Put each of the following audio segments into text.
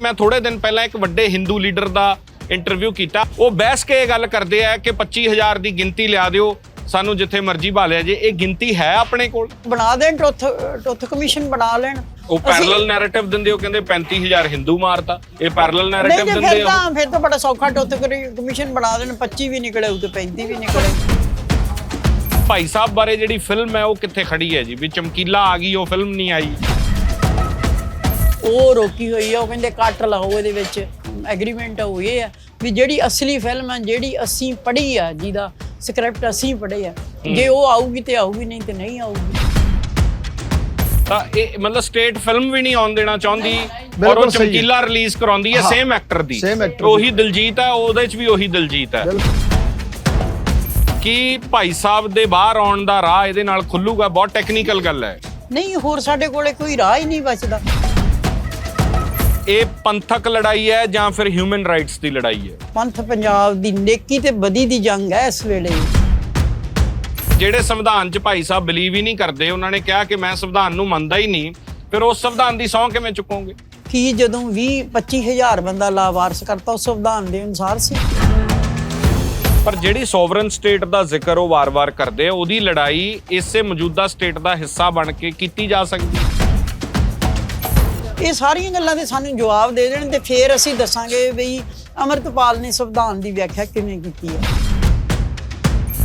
ਮੈਂ ਥੋੜੇ ਦਿਨ ਪਹਿਲਾਂ ਇੱਕ ਵੱਡੇ ਹਿੰਦੂ ਲੀਡਰ ਦਾ ਇੰਟਰਵਿਊ ਕੀਤਾ। ਉਹ ਬਹਿਸ ਕੇ ਇਹ ਗੱਲ ਕਰਦੇ ਆ ਕਿ 25000 ਦੀ ਗਿਣਤੀ ਲਿਆ ਦਿਓ ਸਾਨੂੰ ਜਿੱਥੇ ਮਰਜ਼ੀ ਭਾਲਿਆ ਜੇ ਇਹ ਗਿਣਤੀ ਹੈ ਆਪਣੇ ਕੋਲ? ਬਣਾ ਦੇਣ ਟੁੱਥ ਟੁੱਥ ਕਮਿਸ਼ਨ ਬਣਾ ਲੈਣ। ਉਹ ਪੈਰਲਲ ਨੈਰੇਟਿਵ ਦਿੰਦੇ ਉਹ ਕਹਿੰਦੇ 35000 ਹਿੰਦੂ ਮਾਰਤਾ। ਇਹ ਪੈਰਲਲ ਨੈਰੇਟਿਵ ਦਿੰਦੇ ਫਿਰ ਤਾਂ ਫਿਰ ਤਾਂ ਬੜਾ ਸੌਖਾ ਟੁੱਥ ਕਮਿਸ਼ਨ ਬਣਾ ਦੇਣ 25 ਵੀ ਨਿਕਲੇ ਉਹ ਤੇ 35 ਵੀ ਨਿਕਲੇ। ਭਾਈ ਸਾਹਿਬ ਬਾਰੇ ਜਿਹੜੀ ਫਿਲਮ ਹੈ ਉਹ ਕਿੱਥੇ ਖੜੀ ਹੈ ਜੀ? ਵੀ ਚਮਕੀਲਾ ਆ ਗਈ ਉਹ ਫਿਲਮ ਨਹੀਂ ਆਈ। ਉਹ ਰੋਕੀ ਹੋਈ ਆ ਉਹ ਕਹਿੰਦੇ ਕੱਟ ਲਾਓ ਇਹਦੇ ਵਿੱਚ। ਐਗਰੀਮੈਂਟ ਹੋ ਇਹ ਆ ਵੀ ਜਿਹੜੀ ਅਸਲੀ ਫਿਲਮ ਹੈ ਜਿਹੜੀ ਅਸੀਂ ਪੜ੍ਹੀ ਆ ਜਿਹਦਾ ਸਕ੍ਰਿਪਟ ਅਸੀਂ ਪੜ੍ਹੇ ਆ ਜੇ ਉਹ ਆਊਗੀ ਤੇ ਆਊਗੀ ਨਹੀਂ ਤੇ ਨਹੀਂ ਆਊਗੀ। ਤਾਂ ਇਹ ਮਤਲਬ ਸਟੇਟ ਫਿਲਮ ਵੀ ਨਹੀਂ ਆਉਣ ਦੇਣਾ ਚਾਹੁੰਦੀ ਔਰ ਉਹ ਬਿਲਕੁਲ ਸਹੀ ਹੈ। ਚਮਕੀਲਾ ਰਿਲੀਜ਼ ਕਰਾਉਂਦੀ ਹੈ ਸੇਮ ਐਕਟਰ ਦੀ। same actor ਉਹੀ ਦਿਲਜੀਤ ਹੈ ਉਹਦੇ 'ਚ ਵੀ ਉਹੀ ਦਿਲਜੀਤ ਹੈ। ਕੀ ਭਾਈ ਸਾਹਿਬ ਦੇ ਬਾਹਰ ਆਉਣ ਦਾ ਰਾਹ ਇਹਦੇ ਨਾਲ ਖੁੱਲੂਗਾ? ਬਹੁਤ ਟੈਕਨੀਕਲ ਗੱਲ ਹੈ। ਨਹੀਂ ਹੋਰ ਸਾਡੇ ਕੋਲੇ ਕੋਈ ਰਾਹ ਹੀ ਨਹੀਂ ਬਚਦਾ। ਇਹ ਪੰਥਕ ਲੜਾਈ ਹੈ ਜਾਂ ਫਿਰ ਹਿਊਮਨ ਰਾਈਟਸ ਦੀ ਲੜਾਈ ਹੈ? ਪੰਥ ਪੰਜਾਬ ਦੀ ਨੇਕੀ ਤੇ ਬਦੀ ਦੀ ਜੰਗ ਹੈ ਇਸ ਵੇਲੇ। ਜਿਹੜੇ ਸੰਵਿਧਾਨ 'ਚ ਭਾਈ ਸਾਹਿਬ ਬਲੀਵ ਹੀ ਨਹੀਂ ਕਰਦੇ ਉਹਨਾਂ ਨੇ ਕਿਹਾ ਕਿ ਮੈਂ ਸੰਵਿਧਾਨ ਨੂੰ ਮੰਨਦਾ ਹੀ ਨਹੀਂ ਫਿਰ ਉਸ ਸੰਵਿਧਾਨ ਦੀ ਸਹੁੰ ਕਿਵੇਂ ਚੁੱਕੋਗੇ? ਕੀ ਜਦੋਂ 20 25000 ਬੰਦਾ ਲਾਵਾਰਸ ਕਰਤਾ ਉਹ ਸੰਵਿਧਾਨ ਦੇ ਅਨੁਸਾਰ ਸੀ। ਪਰ ਜਿਹੜੀ ਸੋਵਰਨ ਸਟੇਟ ਦਾ ਜ਼ਿਕਰ ਉਹ ਵਾਰ-ਵਾਰ ਕਰਦੇ ਆ ਉਹਦੀ ਲੜਾਈ ਇਸੇ ਮੌਜੂਦਾ ਸਟੇਟ ਦਾ ਹਿੱਸਾ ਬਣ ਕੇ ਕੀਤੀ ਜਾ ਸਕਦੀ ਹੈ। ਇਹ ਸਾਰੀਆਂ ਗੱਲਾਂ ਦੇ ਸਾਨੂੰ ਜਵਾਬ ਦੇ ਦੇਣ ਤੇ ਫਿਰ ਅਸੀਂ ਦੱਸਾਂਗੇ ਵੀ ਅਮਰਤਪਾਲ ਨੇ ਸੰਵਿਧਾਨ ਦੀ ਵਿਆਖਿਆ ਕਿਵੇਂ ਕੀਤੀ ਹੈ।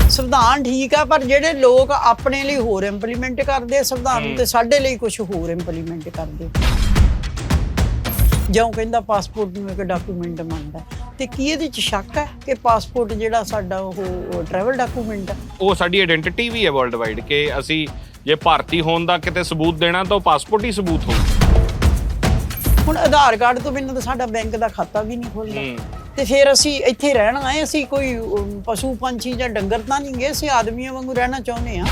ਸੰਵਿਧਾਨ ਠੀਕ ਆ ਪਰ ਜਿਹੜੇ ਲੋਕ ਆਪਣੇ ਲਈ ਹੋਰ ਇੰਪਲੀਮੈਂਟ ਕਰਦੇ ਆ ਸੰਵਿਧਾਨ ਤੇ ਸਾਡੇ ਲਈ ਕੁਝ ਹੋਰ ਇੰਪਲੀਮੈਂਟ ਕਰਦੇ ਜਿਉਂ ਕਹਿੰਦਾ ਪਾਸਪੋਰਟ ਨੂੰ ਇੱਕ ਡਾਕੂਮੈਂਟ ਮੰਨਦਾ ਤੇ ਕੀ ਇਹਦੇ ਚ ਸ਼ੱਕ ਹੈ ਕਿ ਪਾਸਪੋਰਟ ਜਿਹੜਾ ਸਾਡਾ ਉਹ ਟਰੈਵਲ ਡਾਕੂਮੈਂਟ ਹੈ ਉਹ ਸਾਡੀ ਆਇਡੈਂਟੀਟੀ ਵੀ ਹੈ ਵਰਲਡ ਵਾਈਡ ਕਿ ਅਸੀਂ ਜੇ ਭਾਰਤੀ ਹੋਣ ਦਾ ਕਿਤੇ ਸਬੂਤ ਦੇਣਾ ਤਾਂ ਉਹ ਪਾਸਪੋਰਟ ਹੀ ਸਬੂਤ ਹੋਊ। ਹੁਣ ਆਧਾਰ ਕਾਰਡ ਤੋਂ ਬਿਨਾਂ ਤਾਂ ਸਾਡਾ ਬੈਂਕ ਦਾ ਖਾਤਾ ਵੀ ਨਹੀਂ ਖੁੱਲਦਾ। ਤੇ ਫਿਰ ਅਸੀਂ ਇੱਥੇ ਰਹਿਣਾ ਹੈ ਅਸੀਂ ਕੋਈ ਪਸ਼ੂ ਪੰਛੀ ਜਾਂ ਡੰਗਰ ਤਾਂ ਨਹੀਂ ਗਏ ਅਸੀਂ ਆਦਮੀਆਂ ਵਾਂਗੂ ਰਹਿਣਾ ਚਾਹੁੰਦੇ ਆ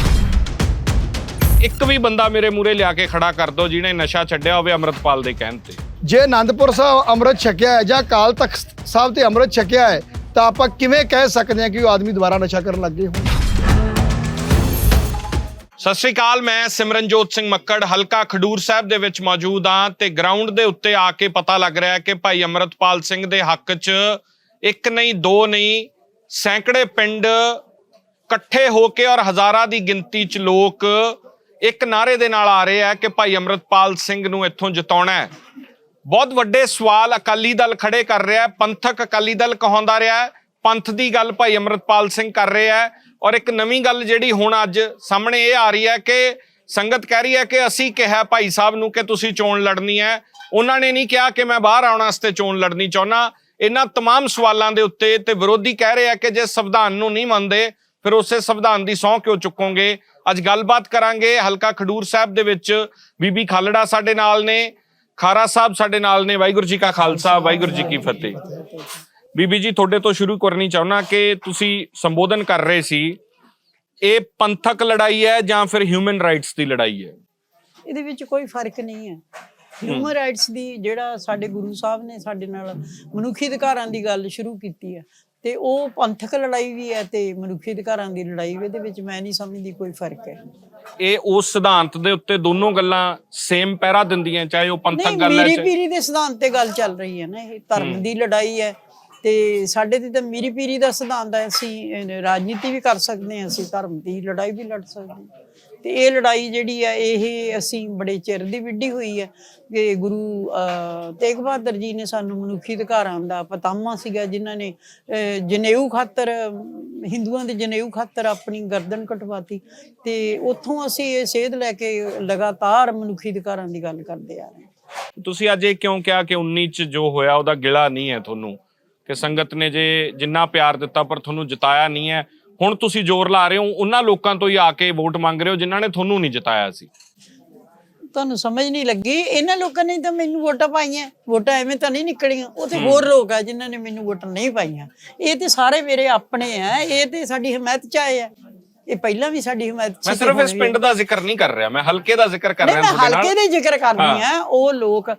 ਇੱਕ ਵੀ ਬੰਦਾ ਮੇਰੇ ਮੂਰੇ ਲਿਆ ਕੇ ਖੜਾ ਕਰ ਦੋ ਜਿਹਨੇ ਨਸ਼ਾ ਛੱਡਿਆ ਹੋਵੇ ਅੰਮ੍ਰਿਤਪਾਲ ਦੇ ਕਹਿਣ ਤੇ। ਜੇ ਆਨੰਦਪੁਰ ਸਾਹਿਬ ਅੰਮ੍ਰਿਤ ਛਕਿਆ ਹੈ ਜਾਂ ਕਾਲ ਤਖਤ ਸਾਹਿਬ ਤੇ ਅੰਮ੍ਰਿਤ ਛਕਿਆ ਹੈ ਤਾਂ ਆਪਾਂ ਕਿਵੇਂ ਕਹਿ ਸਕਦੇ ਹਾਂ ਕਿ ਉਹ ਆਦਮੀ ਦੁਬਾਰਾ ਨਸ਼ਾ ਕਰਨ ਲੱਗੇ ਹੋਣ? ਸਤਿ ਸ਼੍ਰੀ ਅਕਾਲ, ਮੈਂ ਸਿਮਰਨਜੋਤ ਸਿੰਘ ਮੱਕੜ, ਹਲਕਾ ਖਡੂਰ ਸਾਹਿਬ ਦੇ ਵਿੱਚ ਮੌਜੂਦ ਹਾਂ ਤੇ ਗਰਾਊਂਡ ਦੇ ਉੱਤੇ ਆ ਕੇ ਪਤਾ ਲੱਗ ਰਿਹਾ ਹੈ ਕਿ ਭਾਈ ਅਮਰਤਪਾਲ ਸਿੰਘ ਦੇ ਹੱਕ 'ਚ ਇੱਕ ਨਹੀਂ, ਦੋ ਨਹੀਂ, ਸੈਂਕੜੇ ਪਿੰਡ ਇਕੱਠੇ ਹੋ ਕੇ ਔਰ ਹਜ਼ਾਰਾਂ ਦੀ ਗਿਣਤੀ 'ਚ ਲੋਕ ਇੱਕ ਨਾਰੇ ਦੇ ਨਾਲ ਆ ਰਹੇ ਆ ਕਿ ਭਾਈ ਅਮਰਤਪਾਲ ਸਿੰਘ ਨੂੰ ਇੱਥੋਂ ਜਿਤਾਉਣਾ ਹੈ। ਬਹੁਤ ਵੱਡੇ ਸਵਾਲ ਅਕਾਲੀ ਦਲ ਖੜੇ ਕਰ ਰਿਹਾ ਹੈ, ਪੰਥਕ ਅਕਾਲੀ ਦਲ ਕਹਾਉਂਦਾ ਰਿਹਾ ਹੈ, ਪੰਥ ਦੀ ਗੱਲ ਭਾਈ ਅਮਰਤਪਾਲ ਸਿੰਘ ਕਰ ਰਿਹਾ ਹੈ। ਔਰ ਇੱਕ ਨਵੀਂ ਗੱਲ ਜਿਹੜੀ ਹੁਣ ਅੱਜ ਸਾਹਮਣੇ ਇਹ ਆ ਰਹੀ ਹੈ ਕਿ ਸੰਗਤ ਕਹਿ ਰਹੀ ਹੈ ਕਿ ਅਸੀਂ ਕਿਹਾ ਭਾਈ ਸਾਹਿਬ ਨੂੰ ਕਿ ਤੁਸੀਂ ਚੋਣ ਲੜਨੀ ਹੈ ਉਹਨਾਂ ਨੇ ਨਹੀਂ ਕਿਹਾ ਕਿ ਮੈਂ ਬਾਹਰ ਆਉਣ ਵਾਸਤੇ ਚੋਣ ਲੜਨੀ ਚਾਹੁੰਦਾ ਇਹਨਾਂ तमाम ਸਵਾਲਾਂ ਦੇ ਉੱਤੇ ਤੇ ਵਿਰੋਧੀ ਕਹਿ ਰਹੇ ਆ ਕਿ ਜੇ ਸੰਵਿਧਾਨ ਨੂੰ ਨਹੀਂ ਮੰਨਦੇ ਫਿਰ ਉਸੇ ਸੰਵਿਧਾਨ ਦੀ ਸਹੁੰ ਕਿਉਂ ਚੁੱਕੋਗੇ ਅੱਜ ਗੱਲਬਾਤ ਕਰਾਂਗੇ ਹਲਕਾ ਖਡੂਰ ਸਾਹਿਬ ਦੇ ਵਿੱਚ ਬੀਬੀ ਖਾਲੜਾ ਸਾਡੇ ਨਾਲ ਨੇ ਖਾਰਾ ਸਾਹਿਬ ਸਾਡੇ ਨਾਲ ਨੇ ਵਾਹਿਗੁਰੂ ਜੀ ਕਾ ਖਾਲਸਾ ਵਾਹਿਗੁਰੂ ਜੀ ਕੀ ਫਤਿਹ ਬੀਬੀ ਜੀ ਤੁਹਾਡੇ ਤੋਂ ਸ਼ੁਰੂ ਕਰਨੀ ਚਾਹੁੰਦਾ ਕਿ ਤੁਸੀਂ ਸੰਬੋਧਨ ਕਰ ਰਹੇ ਸੀ ਇਹ ਪੰਥਕ ਲੜਾਈ ਹੈ ਜਾਂ ਫਿਰ ਹਿਊਮਨ ਰਾਈਟਸ ਦੀ ਲੜਾਈ ਹੈ? ਇਹਦੇ ਵਿੱਚ ਕੋਈ ਫ਼ਰਕ ਨਹੀਂ ਹੈ। ਹਿਊਮਨ ਰਾਈਟਸ ਦੀ ਜਿਹੜਾ ਸਾਡੇ ਗੁਰੂ ਸਾਹਿਬ ਨੇ ਸਾਡੇ ਨਾਲ ਮਨੁੱਖੀ ਅਧਿਕਾਰਾਂ ਦੀ ਗੱਲ ਸ਼ੁਰੂ ਕੀਤੀ ਹੈ ਤੇ ਉਹ ਪੰਥਕ ਲੜਾਈ ਵੀ ਹੈ ਤੇ ਮਨੁੱਖੀ ਅਧਿਕਾਰਾਂ ਦੀ ਲੜਾਈ ਵੀ ਇਹਦੇ ਵਿੱਚ ਮੈਂ ਨਹੀਂ ਸਮਝਦੀ ਕੋਈ ਫ਼ਰਕ ਹੈ। ਇਹ ਉਸ ਸਿਧਾਂਤ ਦੇ ਉੱਤੇ ਦੋਨੋਂ ਗੱਲਾਂ ਸੇਮ ਪਹਿਰਾ ਦਿੰਦੀਆਂ ਚਾਹੇ ਉਹ ਪੰਥਕ ਨਹੀਂ ਗੱਲ ਹੈ ਮੀਰੀ ਚਾਹੇ ਪੀਰੀ ਦੇ ਸਿਧਾਂਤ ਤੇ ਗੱਲ ਚੱਲ ਰਹੀ ਹੈ ਨਾ ਇਹ ਧਰਮ ਦੀ ਲੜਾਈ ਹੈ ਤੇ ਸਾਡੇ ਤੇ ਤਾਂ ਮੀਰੀ ਪੀਰੀ ਦਾ ਸਿਧਾਂਤ ਹੈ, ਅਸੀਂ ਰਾਜਨੀਤੀ ਵੀ ਕਰ ਸਕਦੇ ਹਾਂ, ਅਸੀਂ ਧਰਮ ਦੀ ਲੜਾਈ ਵੀ ਲੜ ਸਕਦੇ ਹਾਂ। ਤੇ ਇਹ ਲੜਾਈ ਜਿਹੜੀ ਹੈ, ਇਹ ਅਸੀਂ ਬੜੇ ਚਿਰ ਦੀ ਵਿੱਢੀ ਹੋਈ ਹੈ ਕਿ ਗੁਰੂ ਤੇਗ ਬਹਾਦਰ ਜੀ ਨੇ ਸਾਨੂੰ ਮਨੁੱਖੀ ਅਧਿਕਾਰਾਂ ਦਾ ਪਤਾਮਾ ਸੀਗਾ, ਜਿਨ੍ਹਾਂ ਨੇ ਜਨੇਊ ਖਾਤਰ, ਹਿੰਦੂਆਂ ਦੇ ਜਨੇਊ ਖਾਤਰ ਆਪਣੀ ਗਰਦਨ ਕਟਵਾਤੀ ਤੇ ਉੱਥੋਂ ਅਸੀਂ ਇਹ ਸੇਧ ਲੈ ਕੇ ਲਗਾਤਾਰ ਮਨੁੱਖੀ ਅਧਿਕਾਰਾਂ ਦੀ ਗੱਲ ਕਰਦੇ ਆ ਰਹੇ ਹਾਂ। ਤੁਸੀਂ ਅੱਜ ਇਹ ਕਿਉਂ ਕਿਹਾ ਕਿ 19 ਚ ਜੋ ਹੋਇਆ, ਉਹਦਾ ਗਿਲਾ ਨਹੀਂ ਹੈ ਤੁਹਾਨੂੰ? ਕਿ ਸੰਗਤ ਨੇ ਜੇ ਜਿੰਨਾ ਪਿਆਰ ਦਿੱਤਾ ਪਰ ਤੁਹਾਨੂੰ ਜਿਤਾਇਆ ਨਹੀਂ ਹੈ ਹੁਣ ਤੁਸੀਂ ਜ਼ੋਰ ਲਾ ਰਹੇ ਹੋ ਉਹਨਾਂ ਲੋਕਾਂ ਤੋਂ ਹੀ ਆ ਕੇ ਵੋਟ ਮੰਗ ਰਹੇ ਹੋ ਜਿਨ੍ਹਾਂ ਨੇ ਤੁਹਾਨੂੰ ਨਹੀਂ ਜਿਤਾਇਆ ਸੀ। ਤੁਹਾਨੂੰ ਸਮਝ ਨਹੀਂ ਲੱਗੀ ਇਹਨਾਂ ਲੋਕਾਂ ਨੇ ਤਾਂ ਮੈਨੂੰ ਵੋਟਾਂ ਪਾਈਆਂ ਵੋਟਾਂ ਐਵੇਂ ਤਾਂ ਨਹੀਂ ਨਿਕਲੀਆਂ ਉਹ ਤੇ ਹੋਰ ਲੋਕ ਆ ਜਿਨ੍ਹਾਂ ਨੇ ਮੈਨੂੰ ਵੋਟਾਂ ਨਹੀਂ ਪਾਈਆਂ। ਇਹ ਤੇ ਸਾਰੇ ਮੇਰੇ ਆਪਣੇ ਆ ਇਹ ਤੇ ਸਾਡੀ ਹਮਾਇਤ ਚ ਆਏ ਆ। ਇਹ ਪਹਿਲਾਂ ਵੀ ਸਾਡੀ ਹਮਾਇਤ ਚ ਮੈਂ ਸਿਰਫ ਇਸ ਪਿੰਡ ਦਾ ਜ਼ਿਕਰ ਨਹੀਂ ਕਰ ਰਿਹਾ ਮੈਂ ਹਲਕੇ ਦਾ ਜ਼ਿਕਰ ਕਰ ਰਿਹਾ ਤੁਹਾਡੇ ਹਲਕੇ ਦੇ ਜ਼ਿਕਰ ਕਰਨੀ ਆ ਉਹ ਲੋਕ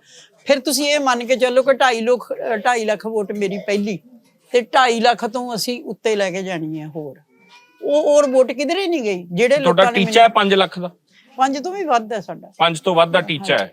ਫਿਰ ਤੁਸੀਂ ਇਹ ਮੰਨ ਕੇ ਚੱਲੋ ਕਿ 2.5 ਲੱਖ 2.5 ਲੱਖ ਵੋਟ ਮੇਰੀ ਪਹਿਲੀ ਤੇ 2.5 ਲੱਖ ਤੋਂ ਅਸੀਂ ਉੱਤੇ ਲੈ ਕੇ ਜਾਣੀ ਹੈ ਹੋਰ। ਉਹ ਹੋਰ ਵੋਟ ਕਿਧਰੇ ਨਹੀਂ ਗਈ ਜਿਹੜੇ ਤੁਹਾਡਾ ਲੋਕਾਂ ਨੇ ਟੀਚਾ ਹੈ 5 ਲੱਖ ਦਾ? ਪੰਜ ਤੋਂ ਵੀ ਵੱਧ ਹੈ ਸਾਡਾ। 5 ਤੋਂ ਵੱਧ ਦਾ ਟੀਚਾ ਹੈ।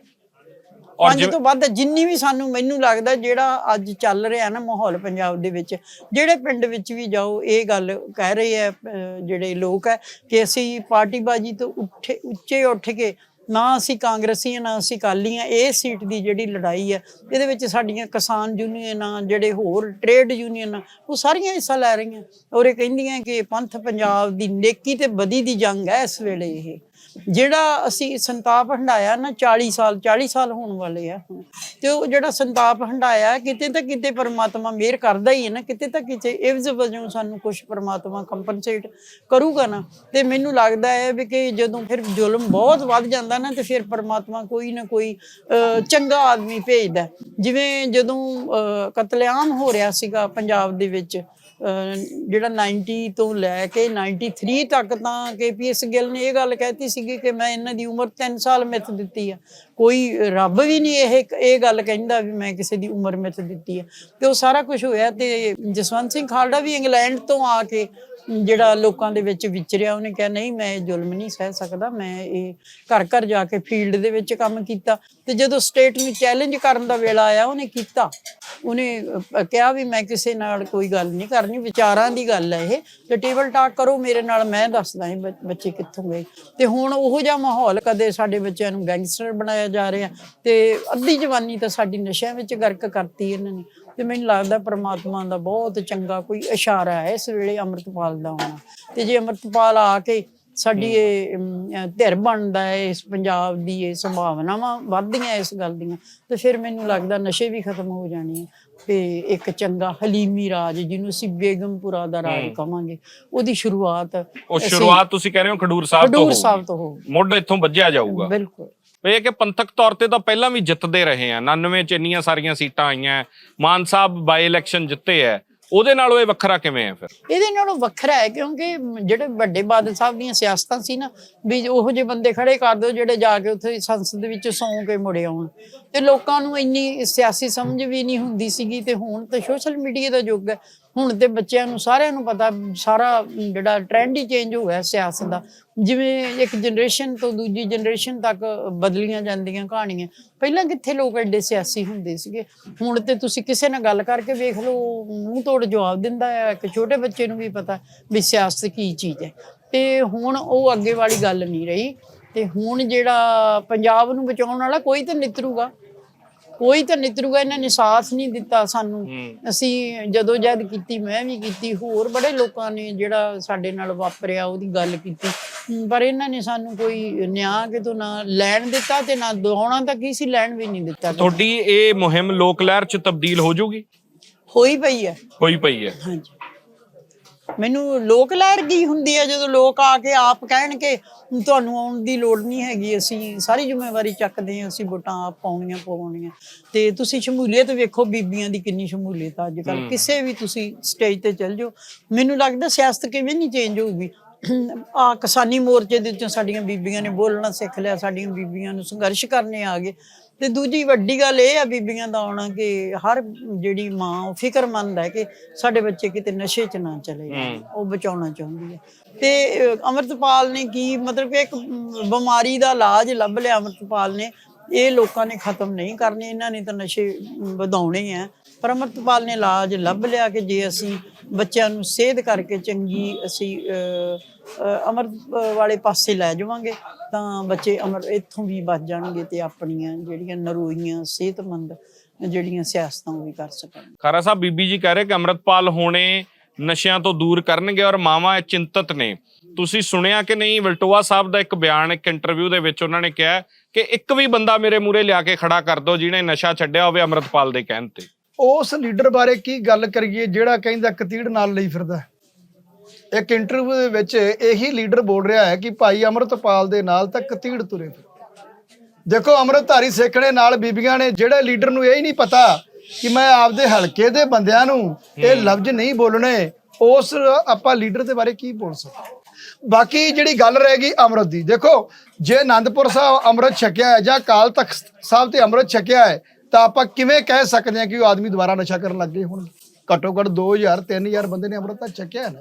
ਔਰ ਪੰਜ ਤੋਂ ਵੱਧ ਜਿੰਨੀ ਵੀ ਸਾਨੂੰ ਮੈਨੂੰ ਲੱਗਦਾ ਜਿਹੜਾ ਅੱਜ ਚੱਲ ਰਿਹਾ ਨਾ ਮਾਹੌਲ ਪੰਜਾਬ ਦੇ ਵਿੱਚ ਜਿਹੜੇ ਪਿੰਡ ਵਿੱਚ ਵੀ ਜਾਓ ਇਹ ਗੱਲ ਕਹਿ ਰਹੇ ਆ ਜਿਹੜੇ ਲੋਕ ਹੈ ਕਿ ਅਸੀਂ ਪਾਰਟੀਬਾਜੀ ਤੋਂ ਉੱਠੇ ਉੱਚੇ ਉੱਠ ਕੇ ਨਾ ਅਸੀਂ ਕਾਂਗਰਸੀ ਹਾਂ, ਨਾ ਅਸੀਂ ਅਕਾਲੀ ਹਾਂ ਇਹ ਸੀਟ ਦੀ ਜਿਹੜੀ ਲੜਾਈ ਹੈ ਇਹਦੇ ਵਿੱਚ ਸਾਡੀਆਂ ਕਿਸਾਨ ਯੂਨੀਅਨਾਂ ਜਿਹੜੇ ਹੋਰ ਟ੍ਰੇਡ ਯੂਨੀਅਨਾਂ ਉਹ ਸਾਰੀਆਂ ਹਿੱਸਾ ਲੈ ਰਹੀਆਂ। ਔਰ ਇਹ ਕਹਿੰਦੀਆਂ ਕਿ ਪੰਥ ਪੰਜਾਬ ਦੀ ਨੇਕੀ ਤੇ ਬਦੀ ਦੀ ਜੰਗ ਹੈ ਇਸ ਵੇਲੇ ਇਹ। ਜਿਹੜਾ ਅਸੀਂ ਸੰਤਾਪ ਹੰਡਾਇਆ ਨਾ 40 ਸਾਲ 40 ਸਾਲ ਹੋਣ ਵਾਲੇ ਆ। ਤੇ ਉਹ ਜਿਹੜਾ ਸੰਤਾਪ ਹੰਡਾਇਆ ਕਿਤੇ ਤਾਂ ਕਿਤੇ ਪਰਮਾਤਮਾ ਮਿਹਰ ਕਰਦਾ ਹੀ ਹੈ ਨਾ ਕਿਤੇ ਤਾਂ ਕਿਤੇ ਇਵਜ਼ ਵਜੋਂ ਸਾਨੂੰ ਕੁਝ ਪਰਮਾਤਮਾ ਕੰਪਨਸੇਟ ਕਰੂਗਾ ਨਾ। ਤੇ ਮੈਨੂੰ ਲੱਗਦਾ ਹੈ ਵੀ ਕਿ ਜਦੋਂ ਫਿਰ ਜ਼ੁਲਮ ਬਹੁਤ ਵੱਧ ਜਾਂਦਾ ਨਾ ਤੇ ਫਿਰ ਪਰਮਾਤਮਾ ਕੋਈ ਨਾ ਕੋਈ ਅਹ, ਚੰਗਾ ਆਦਮੀ ਭੇਜਦਾ ਜਿਵੇਂ ਜਦੋਂ ਅਹ, ਕਤਲੇਆਮ ਹੋ ਰਿਹਾ ਸੀਗਾ ਪੰਜਾਬ ਦੇ ਵਿੱਚ ਜਿਹੜਾ 90 ਤੋਂ ਲੈ ਕੇ 93 ਤੱਕ ਤਾਂ ਕੇਪੀਐਸ ਗਿੱਲ ਨੇ ਇਹ ਗੱਲ ਕਹਿਤੀ ਸੀਗੀ ਕਿ ਮੈਂ ਇਹਨਾਂ ਦੀ ਉਮਰ 3 ਸਾਲ ਮਿੱਥ ਦਿੱਤੀ ਆ। ਕੋਈ ਰੱਬ ਵੀ ਨਹੀਂ ਇਹ ਇਹ ਗੱਲ ਕਹਿੰਦਾ ਵੀ ਮੈਂ ਕਿਸੇ ਦੀ ਉਮਰ ਮਿੱਥ ਦਿੱਤੀ ਆ। ਤੇ ਉਹ ਸਾਰਾ ਕੁਝ ਹੋਇਆ ਤੇ ਜਸਵੰਤ ਸਿੰਘ ਖਾਲੜਾ ਵੀ ਇੰਗਲੈਂਡ ਤੋਂ ਆ ਕੇ ਜਿਹੜਾ ਲੋਕਾਂ ਦੇ ਵਿੱਚ ਵਿਚਰਿਆ, ਉਹਨੇ ਕਿਹਾ, ਨਹੀਂ, ਮੈਂ ਇਹ ਜ਼ੁਲਮ ਨਹੀਂ ਸਹਿ ਸਕਦਾ, ਮੈਂ ਇਹ ਘਰ ਘਰ ਜਾ ਕੇ ਫੀਲਡ ਦੇ ਵਿੱਚ ਕੰਮ ਕੀਤਾ। ਤੇ ਜਦੋਂ ਸਟੇਟ ਨੂੰ ਚੈਲੰਜ ਕਰਨ ਦਾ ਵੇਲਾ ਆਇਆ, ਉਹਨੇ ਕੀਤਾ। ਉਹਨੇ ਕਿਹਾ ਵੀ ਮੈਂ ਕਿਸੇ ਨਾਲ ਕੋਈ ਗੱਲ ਨਹੀਂ ਕਰਨੀ, ਵਿਚਾਰਾਂ ਦੀ ਗੱਲ ਹੈ ਇਹ। ਤੇ ਟੇਬਲ ਟਾਕ ਕਰੋ, ਮੇਰੇ ਨਾਲ ਮੈਂ ਦੱਸਦਾ ਹਾਂ ਬੱਚ- ਬੱਚੇ ਕਿੱਥੋਂ ਗਏ। ਤੇ ਹੁਣ ਉਹੋ ਜਿਹਾ ਮਾਹੌਲ ਕਦੇ ਸਾਡੇ ਬੱਚਿਆਂ ਨੂੰ ਗੈਂਗਸਟਰ ਬਣਾਇਆ ਜਾ ਰਿਹਾ। ਤੇ ਅੱਧੀ ਜਵਾਨੀ ਤਾਂ ਸਾਡੀ ਨਸ਼ਿਆਂ ਵਿੱਚ ਗਰਕ ਕਰਤੀ ਇਹਨਾਂ ਨੇ। ਤੇ ਮੈਨੂੰ ਲੱਗਦਾ ਪ੍ਰਮਾਤਮਾ ਦਾ ਬਹੁਤ ਚੰਗਾ ਕੋਈ ਇਸ਼ਾਰਾ ਹੈ ਇਸ ਵੇਲੇ ਅੰਮ੍ਰਿਤਪਾਲ ਦਾ ਆਉਣਾ। ਤੇ ਜੇ ਅੰਮ੍ਰਿਤਪਾਲ ਆ ਕੇ ਸਾਡੀ ਇਹ ਧਿਰ ਬਣਦਾ ਹੈ ਇਸ ਪੰਜਾਬ ਦੀ ਇਹ ਸੰਭਾਵਨਾਵਾਂ ਵੱਧਦੀਆਂ ਇਸ ਗੱਲ ਦੀਆਂ ਤੇ ਫਿਰ ਮੈਨੂੰ ਲੱਗਦਾ ਨਸ਼ੇ ਵੀ ਖਤਮ ਹੋ ਜਾਣੇ ਤੇ ਇੱਕ ਚੰਗਾ ਹਲੀਮੀ ਰਾਜ ਜਿਹਨੂੰ ਅਸੀਂ ਬੇਗਮਪੁਰਾ ਦਾ ਰਾਜ ਕਵਾਂਗੇ ਉਹਦੀ ਸ਼ੁਰੂਆਤ ਉਹ ਸ਼ੁਰੂਆਤ ਤੁਸੀਂ ਕਹਿ ਰਹੇ ਹੋ ਖਡੂਰ ਸਾਹਿਬ ਤੋਂ ਖਡੂਰ। ਸਾਹਿਬ ਤੋਂ ਹੋ ਮੁੱਢ ਇੱਥੋਂ ਵੱਜਿਆ ਜਾਊਗਾ। ਬਿਲਕੁਲ। ਇਹ ਕਿ ਪੰਥਕ ਤੌਰ ਤੇ ਤਾਂ ਪਹਿਲਾਂ ਵੀ ਜਿੱਤਦੇ ਰਹੇ ਆ। 99 ਚ ਇੰਨੀਆਂ ਸਾਰੀਆਂ ਸੀਟਾਂ ਆਈਆਂ। ਮਾਨ ਸਾਹਿਬ ਬਾਈ ਇਲੈਕਸ਼ਨ ਜਿੱਤੇ ਆ। ਉਹਦੇ ਨਾਲੋਂ ਇਹ ਵੱਖਰਾ ਕਿਵੇਂ ਹੈ ਫਿਰ? ਇਹਦੇ ਨਾਲੋਂ ਵੱਖਰਾ ਹੈ ਕਿਉਂਕਿ ਜਿਹੜੇ ਵੱਡੇ ਬਾਦਲ ਸਾਹਿਬ ਦੀਆਂ ਸਿਆਸਤਾਂ ਸੀ ਨਾ, ਵੀ ਉਹੋ ਜਿਹੇ ਬੰਦੇ ਖੜੇ ਕਰ ਦਿਓ ਜਿਹੜੇ ਜਾ ਕੇ ਉੱਥੇ ਸੰਸਦ ਵਿੱਚ ਸੌਂ ਕੇ ਮੁੜੇ ਆਉਣ। ਤੇ ਲੋਕਾਂ ਨੂੰ ਇੰਨੀ ਸਿਆਸੀ ਸਮਝ ਵੀ ਨਹੀਂ ਹੁੰਦੀ ਸੀਗੀ ਤੇ ਹੁਣ ਤਾਂ ਸੋਸ਼ਲ ਮੀਡੀਆ ਦਾ ਯੁੱਗ ਹੈ। ਹੁਣ ਤੇ ਬੱਚਿਆਂ ਨੂੰ ਸਾਰਿਆਂ ਨੂੰ ਪਤਾ, ਸਾਰਾ ਜਿਹੜਾ ਟ੍ਰੈਂਡ ਹੀ ਚੇਂਜ ਹੋ ਗਿਆ ਸਿਆਸਤ ਦਾ। ਜਿਵੇਂ ਇੱਕ ਜਨਰੇਸ਼ਨ ਤੋਂ ਦੂਜੀ ਜਨਰੇਸ਼ਨ ਤੱਕ ਬਦਲੀਆਂ ਜਾਂਦੀਆਂ ਕਹਾਣੀਆਂ। ਪਹਿਲਾਂ ਕਿੱਥੇ ਲੋਕ ਐਡੇ ਸਿਆਸੀ ਹੁੰਦੇ ਸੀਗੇ? ਹੁਣ ਤੇ ਤੁਸੀਂ ਕਿਸੇ ਨਾਲ ਗੱਲ ਕਰਕੇ ਵੇਖ ਲਓ, ਮੂੰਹ ਤੋੜ ਜਵਾਬ ਦਿੰਦਾ ਹੈ ਇੱਕ ਛੋਟੇ ਬੱਚੇ ਨੂੰ ਵੀ ਪਤਾ ਵੀ ਸਿਆਸਤ ਕੀ ਚੀਜ਼ ਹੈ। ਤੇ ਹੁਣ ਉਹ ਅੱਗੇ ਵਾਲੀ ਗੱਲ ਨਹੀਂ ਰਹੀ। ਤੇ ਹੁਣ ਜਿਹੜਾ ਪੰਜਾਬ ਨੂੰ ਬਚਾਉਣ ਵਾਲਾ ਕੋਈ ਤਾਂ ਨਿਤਰੂਗਾ ਕੋਈ ਤਾਂ ਨਿਤਰੂਗਾ ਇਹਨਾਂ ਨੇ ਸਾਥ ਨਹੀਂ ਦਿੱਤਾ ਸਾਨੂੰ। ਅਸੀਂ ਜਦੋਂ ਜਦ ਕੀਤੀ ਮੈਂ ਵੀ ਕੀਤੀ ਹੋਰ ਬੜੇ ਲੋਕਾਂ ਨੇ ਜਿਹੜਾ ਸਾਡੇ ਨਾਲ ਵਾਪਰਿਆ ਉਹਦੀ ਗੱਲ ਕੀਤੀ। ਪਰ ਇਹਨਾਂ ਨੇ ਸਾਨੂੰ ਕੋਈ ਨਿਆਂ ਕਿਤੋਂ ਨਾ ਲੈਣ ਦਿੱਤਾ ਤੇ ਨਾ ਦਵਾਉਣਾ ਤਾਂ ਕੀ ਸੀ ਲੈਣ ਵੀ ਨਹੀਂ ਦਿੱਤਾ। ਤੁਹਾਡੀ ਇਹ ਮੁਹਿੰਮ ਲੋਕ ਲਹਿਰ ਚ ਤਬਦੀਲ ਹੋ ਜਾਊਗੀ? ਹੋਈ ਪਈ ਹੈ। ਹੋਈ ਪਈ ਹੈ। ਹਾਂਜੀ। ਮੈਨੂੰ ਲੋਕ ਲਹਿਰ ਕੀ ਹੁੰਦੀ ਹੈ ਜਦੋਂ ਲੋਕ ਆ ਕੇ ਆਪ ਕਹਿਣਗੇ ਤੁਹਾਨੂੰ ਆਉਣ ਦੀ ਲੋੜ ਨਹੀਂ ਹੈਗੀ ਅਸੀਂ ਸਾਰੀ ਜ਼ਿੰਮੇਵਾਰੀ ਚੱਕਦੇ ਹਾਂ ਅਸੀਂ ਵੋਟਾਂ ਆਪ ਪਾਉਣੀਆਂ ਪਵਾਉਣੀਆਂ। ਤੇ ਤੁਸੀਂ ਸ਼ਮੂਲੀਅਤ ਵੇਖੋ ਬੀਬੀਆਂ ਦੀ ਕਿੰਨੀ ਸ਼ਮੂਲੀਅਤ ਅੱਜ ਕੱਲ ਕਿਸੇ ਵੀ ਤੁਸੀਂ ਸਟੇਜ ਤੇ ਚੱਲ ਜਾਓ ਮੈਨੂੰ ਲੱਗਦਾ ਸਿਆਸਤ ਕਿਵੇਂ ਨਹੀਂ ਚੇਂਜ ਹੋਊਗੀ। ਆ ਕਿਸਾਨੀ ਮੋਰਚੇ ਦੇ ਵਿੱਚੋਂ ਸਾਡੀਆਂ ਬੀਬੀਆਂ ਨੇ ਬੋਲਣਾ ਸਿੱਖ ਲਿਆ ਸਾਡੀਆਂ ਬੀਬੀਆਂ ਨੂੰ ਸੰਘਰਸ਼ ਕਰਨੇ ਆ ਗਏ। ਤੇ ਦੂਜੀ ਵੱਡੀ ਗੱਲ ਇਹ ਆ ਬੀਬੀਆਂ ਦਾ ਆਉਣਾ ਕਿ ਹਰ ਜਿਹੜੀ ਮਾਂ ਉਹ ਫਿਕਰਮੰਦ ਹੈ ਕਿ ਸਾਡੇ ਬੱਚੇ ਕਿਤੇ ਨਸ਼ੇ 'ਚ ਨਾ ਚਲੇ ਜਾਣ ਉਹ ਬਚਾਉਣਾ ਚਾਹੁੰਦੀ ਹੈ। ਤੇ ਅੰਮ੍ਰਿਤਪਾਲ ਨੇ ਕੀ ਮਤਲਬ ਕਿ ਇੱਕ ਬਿਮਾਰੀ ਦਾ ਇਲਾਜ ਲੱਭ ਲਿਆ ਅੰਮ੍ਰਿਤਪਾਲ ਨੇ ਇਹ ਲੋਕਾਂ ਨੇ ਖਤਮ ਨਹੀਂ ਕਰਨੇ ਇਹਨਾਂ ਨੇ ਤਾਂ ਨਸ਼ੇ ਵਧਾਉਣੇ ਆ। ਪਰ ਅੰਮ੍ਰਿਤਪਾਲ ਨੇ ਇਲਾਜ ਲੱਭ ਲਿਆ ਕਿ ਜੇ ਅਸੀਂ ਬੱਚਿਆਂ ਨੂੰ ਸੇਧ ਕਰਕੇ ਚੰਗੀ ਅਸੀਂ ਅਹ, ਵਾਲੇ ਪਾਸੇ ਲੈ ਜਾਵਾਂਗੇ ਤਾਂ ਬੱਚੇ ਅਮਰ ਇੱਥੋਂ ਵੀ ਬਚ ਜਾਣਗੇ ਤੇ ਆਪਣੀਆਂ ਜਿਹੜੀਆਂ ਨਰੋਈਆਂ ਸਿਹਤਮੰਦ ਜਿਹੜੀਆਂ ਸਿਆਸਤਾਂ ਉਹ ਵੀ ਕਰ ਸਕਣ ਖਾਰਾ ਸਾਹਿਬ ਬੀਬੀ ਜੀ ਕਹਿ ਰਹੇ ਕਿ ਅੰਮ੍ਰਿਤਪਾਲ ਹੋਣੇ ਨਸ਼ਿਆਂ ਤੋਂ ਦੂਰ ਕਰਨਗੇ ਔਰ ਮਾਵਾਂ ਇਹ ਚਿੰਤਤ ਨੇ। ਤੁਸੀਂ ਸੁਣਿਆ ਕਿ ਨਹੀਂ? ਵਲਟੋਆ ਸਾਹਿਬ ਦਾ ਇੱਕ ਬਿਆਨ ਇੱਕ ਇੰਟਰਵਿਊ ਦੇ ਵਿੱਚ ਉਹਨਾਂ ਨੇ ਕਿਹਾ ਕਿ ਇੱਕ ਵੀ ਬੰਦਾ ਮੇਰੇ ਮੂਰੇ ਲਿਆ ਕੇ ਖੜਾ ਕਰ ਦਿਓ ਜਿਹਨੇ ਨਸ਼ਾ ਛੱਡਿਆ ਹੋਵੇ ਅੰਮ੍ਰਿਤਪਾਲ ਦੇ ਕਹਿਣ ਤੇ। ਉਸ ਲੀਡਰ ਬਾਰੇ ਕੀ ਗੱਲ ਕਰੀਏ ਜਿਹੜਾ ਕਹਿੰਦਾ ਕਤੀੜ ਨਾਲ ਲਈ ਫਿਰਦਾ? ਇੱਕ ਇੰਟਰਵਿਊ ਦੇ ਵਿੱਚ ਇਹੀ ਲੀਡਰ ਬੋਲ ਰਿਹਾ ਹੈ ਕਿ ਭਾਈ ਅਮਰਤਪਾਲ ਦੇ ਨਾਲ ਤਾਂ ਕਤੀੜ ਤੁਰੇ ਫਿਰਦੇ ਦੇਖੋ ਅੰਮ੍ਰਿਤਧਾਰੀ ਸਿੱਖ ਨੇ ਨਾਲ ਬੀਬੀਆਂ ਨੇ ਜਿਹੜੇ ਲੀਡਰ ਨੂੰ ਇਹ ਹੀ ਨਹੀਂ ਪਤਾ ਕਿ ਮੈਂ ਆਪਦੇ ਹਲਕੇ ਦੇ ਬੰਦਿਆਂ ਨੂੰ ਇਹ ਲਫ਼ਜ਼ ਨਹੀਂ ਬੋਲਣੇ ਉਸ ਆਪਾਂ ਲੀਡਰ ਦੇ ਬਾਰੇ ਕੀ ਬੋਲ ਸਕਦੇ ਬਾਕੀ ਜਿਹੜੀ ਗੱਲ ਰਹਿ ਗਈ ਅੰਮ੍ਰਿਤ ਦੀ ਦੇਖੋ ਜੇ ਆਨੰਦਪੁਰ ਸਾਹਿਬ ਅੰਮ੍ਰਿਤ ਛਕਿਆ ਹੈ ਜਾਂ ਕਾਲ ਤਖਤ ਸਾਹਿਬ ਤੇ ਅੰਮ੍ਰਿਤ ਛਕਿਆ ਹੈ ਤਾਂ ਆਪਾਂ ਕਿਵੇਂ ਕਹਿ ਸਕਦੇ ਹਾਂ ਕਿ ਉਹ ਆਦਮੀ ਦੁਬਾਰਾ ਨਸ਼ਾ ਕਰਨ ਲੱਗ ਗਏ ਹੁਣ ਘੱਟੋ ਘੱਟ 2000 3000 ਬੰਦੇ ਨੇ ਅੰਮ੍ਰਿਤ ਤਾਂ ਛਕਿਆ ਹੈ ਨਾ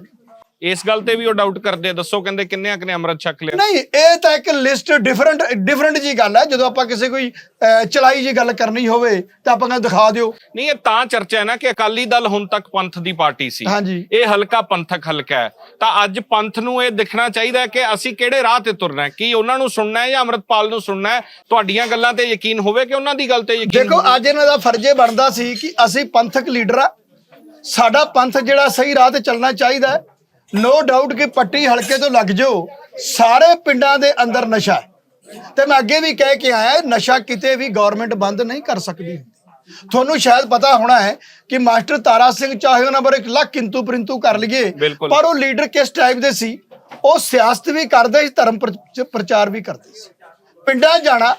ਇਸ ਗੱਲ ਤੇ ਵੀ ਉਹ ਡਾਊਟ ਕਰਦੇ ਆ। ਦੱਸੋ ਕਹਿੰਦੇ ਕਿੰਨੇ ਨੇ ਅੰਮ੍ਰਿਤ ਛਕ ਲਿਆ? ਨਹੀਂ ਇਹ ਤਾਂ ਇੱਕ ਲਿਸਟ ਡਿਫਰੈਂਟ ਡਿਫਰੈਂਟ ਜੀ ਗੱਲ ਹੈ ਜਦੋਂ ਆਪਾਂ ਕਿਸੇ ਕੋਈ ਚਲਾਈ ਜੀ ਗੱਲ ਕਰਨੀ ਹੋਵੇ ਤਾਂ ਆਪਾਂ ਕਹਿੰਦੇ ਦਿਖਾ ਦਿਓ। ਨਹੀਂ ਇਹ ਤਾਂ ਚਰਚਾ ਹੈ ਨਾ ਕਿ ਅਕਾਲੀ ਦਲ ਹੁਣ ਤੱਕ ਪੰਥ ਦੀ ਪਾਰਟੀ ਸੀ। ਇਹ ਹਲਕਾ ਪੰਥਕ ਹਲਕਾ ਹੈ। ਤਾਂ ਅੱਜ ਪੰਥ ਨੂੰ ਇਹ ਦਿਖਣਾ ਚਾਹੀਦਾ ਹੈ ਕਿ ਅਸੀਂ ਕਿਹੜੇ ਰਾਹ ਤੇ ਤੁਰਨਾ ਹੈ? ਕੀ ਉਹਨਾਂ ਨੂੰ ਸੁਣਨਾ ਹੈ ਜਾਂ ਅੰਮ੍ਰਿਤਪਾਲ ਨੂੰ ਸੁਣਨਾ ਹੈ? ਤੁਹਾਡੀਆਂ ਗੱਲਾਂ ਤੇ ਯਕੀਨ ਹੋਵੇ ਕਿ ਉਹਨਾਂ ਦੀ ਗੱਲ ਤੇ ਯਕੀਨ ਦੇਖੋ ਅੱਜ ਇਹਨਾਂ ਦਾ ਫਰਜ਼ੇ ਬਣਦਾ ਸੀ ਕਿ ਅਸੀਂ ਪੰਥਕ ਲੀਡਰ ਆ। ਸਾਡਾ ਪੰਥ ਜਿਹੜਾ ਸਹੀ ਰਾਹ ਤੇ ਚੱਲਣਾ ਚਾਹੀਦਾ ਹੈ। ਨੋ ਡਾਊਟ ਕਿ ਪੱਟੀ ਹਲਕੇ ਤੋਂ ਲੱਗ ਜਾਓ। ਸਾਰੇ ਪਿੰਡਾਂ ਦੇ ਅੰਦਰ ਨਸ਼ਾ ਤੇ ਮੈਂ ਅੱਗੇ ਵੀ ਕਹਿ ਕੇ ਆਇਆ ਨਸ਼ਾ ਕਿਤੇ ਵੀ ਗਵਰਨਮੈਂਟ ਬੰਦ ਨਹੀਂ ਕਰ ਸਕਦੀ। ਤੁਹਾਨੂੰ ਸ਼ਾਇਦ ਪਤਾ ਹੋਣਾ ਹੈ ਕਿ ਮਾਸਟਰ ਤਾਰਾ ਸਿੰਘ ਚਾਹੇ ਉਹਨਾਂ ਬਾਰੇ ਇੱਕ ਲੱਖ ਕਿੰਤੂ ਪਰਿੰਤੂ ਕਰ ਲਈਏ। ਪਰ ਉਹ ਲੀਡਰ ਕਿਸ ਟਾਈਪ ਦੇ ਸੀ ਉਹ ਸਿਆਸਤ ਵੀ ਕਰਦੇ ਸੀ ਧਰਮ ਪ੍ਰ- ਪ੍ਰਚਾਰ ਵੀ ਕਰਦੇ ਸੀ। ਪਿੰਡਾਂ ਜਾਣਾ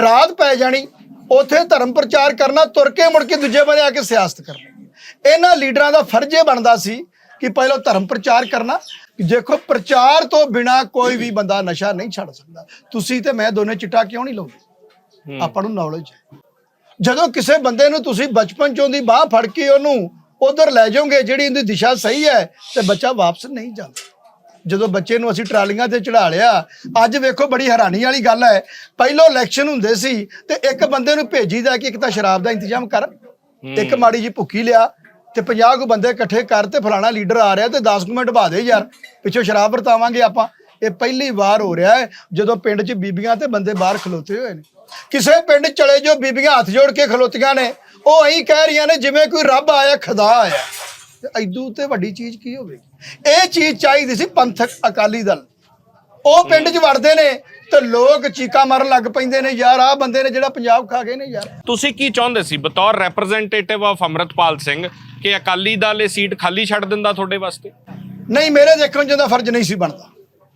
ਰਾਤ ਪੈ ਜਾਣੀ ਉਥੇ ਧਰਮ ਪ੍ਰਚਾਰ ਕਰਨਾ ਤੁਰ ਕੇ ਮੁੜ ਕੇ ਦੂਜੇ ਬੰਨੇ ਆ ਕੇ ਸਿਆਸਤ ਕਰਨੀ। ਇਹਨਾਂ ਲੀਡਰਾਂ ਦਾ ਫਰਜ਼ ਇਹ ਬਣਦਾ ਸੀ ਕਿ ਪਹਿਲਾਂ ਧਰਮ ਪ੍ਰਚਾਰ ਕਰਨਾ ਦੇਖੋ ਪ੍ਰਚਾਰ ਤੋਂ ਬਿਨਾ ਕੋਈ ਵੀ ਬੰਦਾ ਨਸ਼ਾ ਨਹੀਂ ਛੱਡ ਸਕਦਾ। ਤੁਸੀਂ ਤੇ ਮੈਂ ਦੋਨੇ ਚਿੱਟਾ ਕਿਉਂ ਨਹੀਂ ਲਾਉਂਦੇ? ਆਪਾਂ ਨੂੰ ਨੌਲੇਜ ਹੈ। ਜਦੋਂ ਕਿਸੇ ਬੰਦੇ ਨੂੰ ਤੁਸੀਂ ਬਚਪਨ ਚੋਂ ਦੀ ਬਾਹ ਫੜ ਕੇ ਉਹਨੂੰ ਉਧਰ ਲੈ ਜਾਓਗੇ ਜਿਹੜੀ ਇਹਦੀ ਦਿਸ਼ਾ ਸਹੀ ਹੈ ਤੇ ਬੱਚਾ ਵਾਪਸ ਨਹੀਂ ਜਾਂਦਾ। ਜਦੋਂ ਬੱਚੇ ਨੂੰ ਅਸੀਂ ਟਰਾਲੀਆਂ ਤੇ ਚੜਾ ਲਿਆ ਅੱਜ ਵੇਖੋ ਬੜੀ ਹੈਰਾਨੀ ਵਾਲੀ ਗੱਲ ਹੈ। ਪਹਿਲੋਂ ਇਲੈਕਸ਼ਨ ਹੁੰਦੇ ਸੀ ਤੇ ਇੱਕ ਬੰਦੇ ਨੂੰ ਭੇਜੀਦਾ ਕਿ ਇੱਕ ਤਾਂ ਸ਼ਰਾਬ ਦਾ ਇੰਤਜ਼ਾਮ ਕਰ ਇੱਕ ਮਾੜੀ ਜੀ ਭੁੱਕੀ ਲਿਆ ਤੇ 50 ਕੁ ਬੰਦੇ ਇਕੱਠੇ ਕਰ ਤੇ ਫਲਾਣਾ ਲੀਡਰ ਆ ਰਿਹਾ ਤੇ 10 ਕੁ ਮਿੰਟ ਬਾ ਦੇ ਯਾਰ ਪਿੱਛੋਂ ਸ਼ਰਾਬ ਵਰਤਾਵਾਂਗੇ ਆਪਾਂ। ਇਹ ਪਹਿਲੀ ਵਾਰ ਹੋ ਰਿਹਾ ਹੈ ਜਦੋਂ ਪਿੰਡ 'ਚ ਬੀਬੀਆਂ ਤੇ ਬੰਦੇ ਬਾਹਰ ਖਲੋਤੇ ਹੋਏ ਨੇ। ਕਿਸੇ ਪਿੰਡ ਚਲੇ ਜੋ ਬੀਬੀਆਂ ਹੱਥ ਜੋੜ ਕੇ ਖਲੋਤੀਆਂ ਨੇ, ਉਹ ਐਂ ਕਹਿ ਰਹੀਆਂ ਨੇ ਜਿਵੇਂ ਕੋਈ ਰੱਬ ਆਇਆ, ਖੁਦਾ ਆਇਆ। ਤੇ ਐਦੂ ਤੇ ਵੱਡੀ ਚੀਜ਼ ਕੀ ਹੋਵੇਗੀ? ਇਹ ਚੀਜ਼ ਚਾਹੀਦੀ ਸੀ ਪੰਥਕ ਅਕਾਲੀ ਦਲ। ਉਹ ਪਿੰਡ 'ਚ ਵੜਦੇ ਨੇ ਤੇ ਲੋਕ ਚੀਕਾ ਮਾਰਨ ਲੱਗ ਪੈਂਦੇ ਨੇ, ਯਾਰ ਆਹ ਬੰਦੇ ਨੇ ਜਿਹੜਾ ਪੰਜਾਬ ਖਾ ਗਏ ਨੇ ਯਾਰ। ਤੁਸੀਂ ਕੀ ਚਾਹੁੰਦੇ ਸੀ? ਬਤੌਰ ਰਿਪਰੈਜ਼ੈਂਟੇਟਿਵ ਆਫ ਅੰਮ੍ਰਿਤਪਾਲ ਸਿੰਘ ਕਿ ਅਕਾਲੀ ਦਲ ਇਹ ਸੀਟ ਖਾਲੀ ਛੱਡ ਦਿੰਦਾ ਤੁਹਾਡੇ ਵਾਸਤੇ? ਨਹੀਂ ਮੇਰੇ ਦੇਖਣ ਉਹਦਾ ਫਰਜ਼ ਨਹੀਂ ਸੀ ਬਣਦਾ।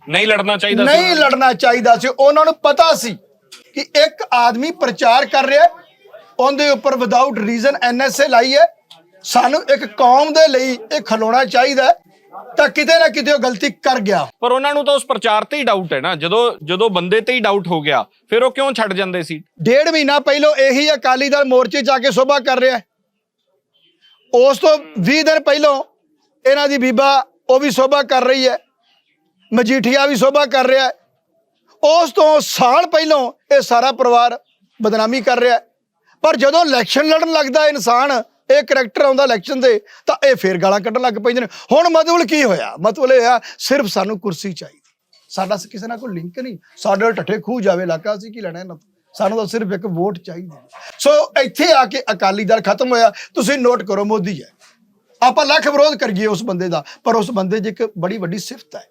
ਨਹੀਂ ਲੜਨਾ ਚਾਹੀਦਾ ਸੀ ਨਹੀਂ ਲੜਨਾ ਚਾਹੀਦਾ ਸੀ। ਉਹਨਾਂ ਨੂੰ ਪਤਾ ਸੀ ਕਿ ਇੱਕ ਆਦਮੀ ਪ੍ਰਚਾਰ ਕਰ ਰਿਹਾ ਉਹਦੇ ਉੱਪਰ ਵਿਦਆਊਟ ਰੀਜ਼ਨ ਐਨਐਸਏ ਲਾਈ ਹੈ। ਸਾਨੂੰ ਇੱਕ ਕੌਮ ਦੇ ਲਈ ਇਹ ਖਲੋਣਾ ਚਾਹੀਦਾ ਤਾਂ ਕਿਤੇ ਨਾ ਕਿਤੇ ਉਹ ਗਲਤੀ ਕਰ ਗਿਆ। ਪਰ ਉਹਨਾਂ ਨੂੰ ਤਾਂ ਉਸ ਪ੍ਰਚਾਰ ਤੇ ਹੀ ਡਾਊਟ ਹੈ ਨਾ। ਜਦੋਂ ਜਦੋਂ ਬੰਦੇ ਤੇ ਹੀ ਡਾਊਟ ਹੋ ਗਿਆ ਫਿਰ ਉਹ ਕਿਉਂ ਛੱਡ ਜਾਂਦੇ ਸੀ? ਡੇਢ ਮਹੀਨਾ ਪਹਿਲਾਂ ਇਹੀ ਅਕਾਲੀ ਦਲ ਮੋਰਚੇ ਜਾ ਕੇ ਸੋਭਾ ਕਰ ਰਿਹਾ। ਉਸ ਤੋਂ 20 ਦਿਨ ਪਹਿਲਾਂ ਇਹਨਾਂ ਦੀ ਬੀਬਾ ਉਹ ਵੀ ਸੋਭਾ ਕਰ ਰਹੀ ਹੈ, ਮਜੀਠੀਆ ਵੀ ਸੋਭਾ ਕਰ ਰਿਹਾ ਉਸ ਤੋਂ ਸਾਲ ਪਹਿਲਾਂ ਇਹ ਸਾਰਾ ਪਰਿਵਾਰ ਬਦਨਾਮੀ ਕਰ ਰਿਹਾ ਪਰ ਜਦੋਂ ਇਲੈਕਸ਼ਨ ਲੜਨ ਲੱਗਦਾ ਇਨਸਾਨ, ਇਹ ਕਰੈਕਟਰ ਆਉਂਦਾ ਇਲੈਕਸ਼ਨ ਦੇ ਤਾਂ ਇਹ ਫੇਰ ਗਾਲਾਂ ਕੱਢਣ ਲੱਗ ਪੈਂਦੇ ਨੇ। ਹੁਣ ਮਤਲਬ ਕੀ ਹੋਇਆ? ਮਤਲਬ ਇਹ ਆ, ਸਿਰਫ ਸਾਨੂੰ ਕੁਰਸੀ ਚਾਹੀਦੀ। ਸਾਡਾ ਕਿਸੇ ਨਾਲ ਕੋਈ ਲਿੰਕ ਨਹੀਂ। ਸਾਡੇ ਨਾਲ ਠੱਠੇ ਖੂਹ ਜਾਵੇ, ਇਲਾਕਾ ਅਸੀਂ ਕੀ ਲੈਣਾ ਇਹਨਾਂ ਤੋਂ? ਸਾਨੂੰ ਤਾਂ ਸਿਰਫ ਇੱਕ ਵੋਟ ਚਾਹੀਦੀ। ਸੋ ਇੱਥੇ ਆ ਕੇ ਅਕਾਲੀ ਦਲ ਖਤਮ ਹੋਇਆ। ਤੁਸੀਂ ਨੋਟ ਕਰੋ ਮੋਦੀ ਹੈ ਆਪਾਂ ਲੱਖ ਵਿਰੋਧ ਕਰੀਏ ਉਸ ਬੰਦੇ ਦਾ ਪਰ ਉਸ ਬੰਦੇ 'ਚ ਇੱਕ ਬੜੀ ਵੱਡੀ ਸਿਫਤ ਹੈ।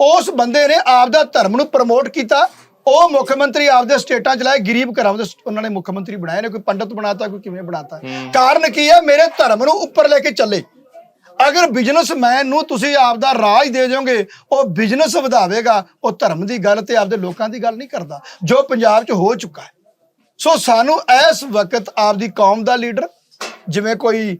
ਉਸ ਬੰਦੇ ਨੇ ਆਪਦਾ ਧਰਮ ਨੂੰ ਪ੍ਰਮੋਟ ਕੀਤਾ। ਉਹ ਮੁੱਖ ਮੰਤਰੀ ਆਪਦੇ ਸਟੇਟਾਂ ਚ ਲਾਏ ਗਰੀਬ ਘਰਾਂ ਦੇ ਉਹਨਾਂ ਨੇ ਮੁੱਖ ਮੰਤਰੀ ਬਣਾਏ ਨੇ ਕੋਈ ਪੰਡਤ ਬਣਾਤਾ ਕੋਈ ਕਿਵੇਂ ਬਣਾਤਾ। ਕਾਰਨ ਕੀ ਹੈ? ਮੇਰੇ ਧਰਮ ਨੂੰ ਉੱਪਰ ਲੈ ਕੇ ਚੱਲੇ। ਅਗਰ ਬਿਜ਼ਨਸਮੈਨ ਨੂੰ ਤੁਸੀਂ ਆਪਦਾ ਰਾਜ ਦੇ ਦਿਓਗੇ, ਉਹ ਬਿਜ਼ਨਸ ਵਧਾਵੇਗਾ, ਉਹ ਧਰਮ ਦੀ ਗੱਲ ਤੇ ਆਪਦੇ ਲੋਕਾਂ ਦੀ ਗੱਲ ਨਹੀਂ ਕਰਦਾ, ਜੋ ਪੰਜਾਬ 'ਚ ਹੋ ਚੁੱਕਾ ਹੈ। ਸੋ ਸਾਨੂੰ ਇਸ ਵਕਤ ਆਪਦੀ ਕੌਮ ਦਾ ਲੀਡਰ ਜਿਵੇਂ ਕੋਈ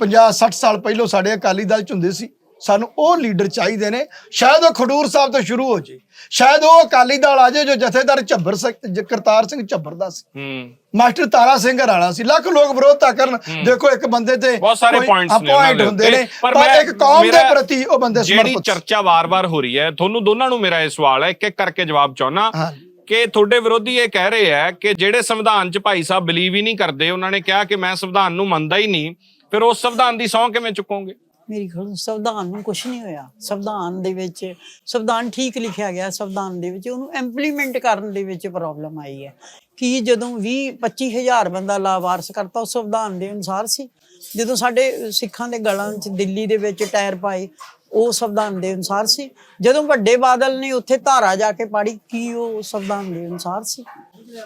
50 60 ਸਾਲ ਪਹਿਲਾਂ ਸਾਡੇ ਅਕਾਲੀ ਦਲ ਚ ਹੁੰਦੇ ਸੀ ਸਾਨੂੰ ਉਹ ਲੀਡਰ ਚਾਹੀਦੇ ਨੇ। ਸ਼ਾਇਦ ਉਹ ਖਡੂਰ ਸਾਹਿਬ ਤੋਂ ਸ਼ੁਰੂ ਹੋ ਜੇ। ਸ਼ਾਇਦ ਉਹ ਅਕਾਲੀ ਦਲ ਆ ਜਾਏ ਜੋ ਜਥੇਦਾਰ ਝੱਬਰ ਸਿੰਘ ਜ- ਕਰਤਾਰ ਸਿੰਘ ਝੱਬਰ ਦਾ ਸੀ। ਹੂੰ। ਮਾਸਟਰ ਤਾਰਾ ਸਿੰਘ ਹਰਾਣਾ ਸੀ। ਲੱਖ ਲੋਕ ਵਿਰੋਧਤਾ ਕਰਨ। ਦੇਖੋ ਇੱਕ ਬੰਦੇ ਤੇ ਬਹੁਤ ਸਾਰੇ ਪੁਆਇੰਟਸ ਨੇ ਹੁੰਦੇ। ਨੇ ਪਰ ਇੱਕ ਕੌਮ ਦੇ ਪ੍ਰਤੀ ਉਹ ਬੰਦੇ ਜਿਹੜੀ ਸਮਰਪਿਤ ਚਰਚਾ ਵਾਰ-ਵਾਰ ਹੋ ਰਹੀ ਹੈ ਤੁਹਾਨੂੰ ਦੋਨਾਂ ਨੂੰ ਮੇਰਾ ਇਹ ਸਵਾਲ ਹੈ ਇੱਕ ਇੱਕ ਕਰਕੇ ਜਵਾਬ ਚਾਹਨਾ। ਕਿ ਤੁਹਾਡੇ ਵਿਰੋਧੀ ਇਹ ਕਹਿ ਰਹੇ ਆ ਕਿ ਜਿਹੜੇ ਸੰਵਿਧਾਨ 'ਚ ਭਾਈ ਸਾਹਿਬ ਬਲੀਵ ਹੀ ਨਹੀਂ ਕਰਦੇ ਉਹਨਾਂ ਨੇ ਕਿਹਾ ਕਿ ਮੈਂ ਸੰਵਿਧਾਨ ਨੂੰ ਮੰਨਦਾ ਹੀ ਨਹੀਂ। ਫਿਰ ਉਸ ਸੰਵਿਧਾਨ ਦੀ ਸਹੁੰ ਕਿਵੇਂ ਚੁੱਕੋਗੇ? ਮੇਰੀ ਗੱਲ ਸੰਵਿਧਾਨ ਨੂੰ ਕੁਝ ਨਹੀਂ ਹੋਇਆ। ਸੰਵਿਧਾਨ ਦੇ ਵਿੱਚ, ਸੰਵਿਧਾਨ ਠੀਕ ਲਿਖਿਆ ਗਿਆ, ਸੰਵਿਧਾਨ ਦੇ ਵਿੱਚ ਉਹਨੂੰ ਇੰਪਲੀਮੈਂਟ ਕਰਨ ਦੇ ਵਿੱਚ ਪ੍ਰੋਬਲਮ ਆਈ ਹੈ। ਕਿ ਜਦੋਂ 20 25000 ਬੰਦਾ ਲਾਵਾਰਸ ਕਰਤਾ, ਉਹ ਸੰਵਿਧਾਨ ਦੇ ਅਨੁਸਾਰ ਸੀ। ਜਦੋਂ ਸਾਡੇ ਸਿੱਖਾਂ ਦੇ ਗਲਾਂ 'ਚ, ਦਿੱਲੀ ਦੇ ਵਿੱਚ ਟਾਇਰ ਪਾਏ ਉਹ ਸੰਵਿਧਾਨ ਦੇ ਅਨੁਸਾਰ ਸੀ। ਜਦੋਂ ਵੱਡੇ ਬਾਦਲ ਨੇ ਉੱਥੇ ਧਾਰਾ ਜਾ ਕੇ ਪਾੜੀ ਕੀ ਉਹ ਸੰਵਿਧਾਨ ਦੇ ਅਨੁਸਾਰ ਸੀ?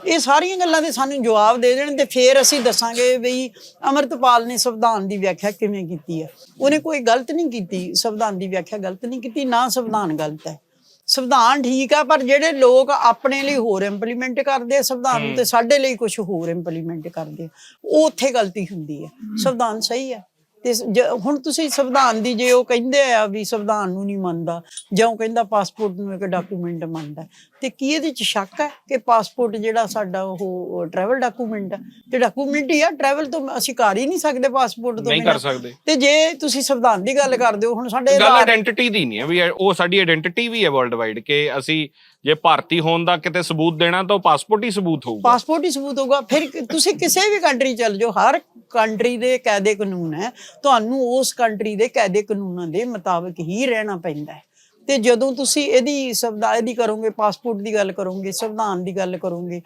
ਇਹ ਸਾਰੀਆਂ ਗੱਲਾਂ ਦੇ ਸਾਨੂੰ ਜਵਾਬ ਦੇ ਦੇਣ ਤੇ ਫੇਰ ਅਸੀਂ ਦੱਸਾਂਗੇ ਵੀ ਅਮਰਤਪਾਲ ਨੇ ਸੰਵਿਧਾਨ ਦੀ ਵਿਆਖਿਆ ਕਿਵੇਂ ਕੀਤੀ ਹੈ। ਉਹਨੇ ਕੋਈ ਗਲਤ ਨਹੀਂ ਕੀਤੀ ਸੰਵਿਧਾਨ ਦੀ ਵਿਆਖਿਆ ਗਲਤ ਨਹੀਂ ਕੀਤੀ ਨਾ ਸੰਵਿਧਾਨ ਗਲਤ ਹੈ। ਸੰਵਿਧਾਨ ਠੀਕ ਆ ਪਰ ਜਿਹੜੇ ਲੋਕ ਆਪਣੇ ਲਈ ਹੋਰ ਇੰਪਲੀਮੈਂਟ ਕਰਦੇ ਆ ਸੰਵਿਧਾਨ ਨੂੰ ਤੇ ਸਾਡੇ ਲਈ ਕੁਝ ਹੋਰ ਇੰਪਲੀਮੈਂਟ ਕਰਦੇ ਆ ਉਹ ਉੱਥੇ ਗਲਤੀ ਹੁੰਦੀ ਹੈ। ਸੰਵਿਧਾਨ ਸਹੀ ਹੈ। ਤੇ ਹੁਣ ਤੁਸੀਂ ਸੰਵਿਧਾਨ ਦੀ ਜੇ ਉਹ ਕਹਿੰਦੇ ਆ ਵੀ ਸੰਵਿਧਾਨ ਨੂੰ ਨਹੀਂ ਮੰਨਦਾ ਜਾਂ ਉਹ ਕਹਿੰਦਾ ਪਾਸਪੋਰਟ ਨੂੰ ਇੱਕ ਡਾਕੂਮੈਂਟ ਮੰਨਦਾ। ਤੇ ਕੀ ਇਹਦੇ ਚ ਸ਼ੱਕ ਹੈ ਕਿ ਪਾਸਪੋਰਟ ਜਿਹੜਾ ਸਾਡਾ ਉਹ ਟਰੈਵਲ ਡਾਕੂਮੈਂਟ ਹੈ? ਤੇ ਡਾਕੂਮੈਂਟ ਹੀ ਆ ਟਰੈਵਲ ਤੋਂ ਅਸੀਂ ਕਰ ਹੀ ਨਹੀਂ ਸਕਦੇ ਪਾਸਪੋਰਟ ਤੋਂ ਨਹੀਂ। ਕਰ ਸਕਦੇ। ਤੇ ਜੇ ਤੁਸੀਂ ਸੰਵਿਧਾਨ ਦੀ ਗੱਲ ਕਰਦੇ ਹੋ ਹੁਣ ਸਾਡੇ ਗੱਲ ਆਇਡੈਂਟੀਟੀ ਦੀ ਨਹੀਂ ਹੈ ਵੀ ਉਹ ਸਾਡੀ ਆਇਡੈਂਟੀਟੀ ਵੀ ਹੈ ਵਰਲਡ ਵਾਈਡ ਕਿ ਅਸੀਂ ਜੇ ਭਾਰਤੀ ਹੋਣ ਦਾ ਕਿਤੇ ਸਬੂਤ ਦੇਣਾ ਤਾਂ ਪਾਸਪੋਰਟ ਹੀ ਸਬੂਤ ਹੋਊਗਾ। ਪਾਸਪੋਰਟ ਹੀ ਸਬੂਤ ਹੋਊਗਾ। ਫਿਰ ਤੁਸੀਂ ਕਿਸੇ ਵੀ ਕੰਟਰੀ ਚੱਲ ਜਾਓ ਹਰ ਕੰਟਰੀ ਦੇ ਕਾਇਦੇ ਕਾਨੂੰਨ ਹੈ। ਤੁਹਾਨੂੰ ਉਸ ਕੰਟਰੀ ਦੇ ਕਾਇਦੇ ਕਾਨੂੰਨਾਂ ਦੇ ਮੁਤਾਬਕ ਹੀ ਰਹਿਣਾ ਪੈਂਦਾ ਹੈ। ਤੇ ਜਦੋਂ ਤੁਸੀਂ ਇਹਦੀ ਸੰਵਿਧਾਨ ਇਹਦੀ ਕਰੋਗੇ ਪਾਸਪੋਰਟ ਦੀ ਗੱਲ ਕਰੋਗੇ ਸੰਵਿਧਾਨ ਦੀ ਗੱਲ ਕਰੋਗੇ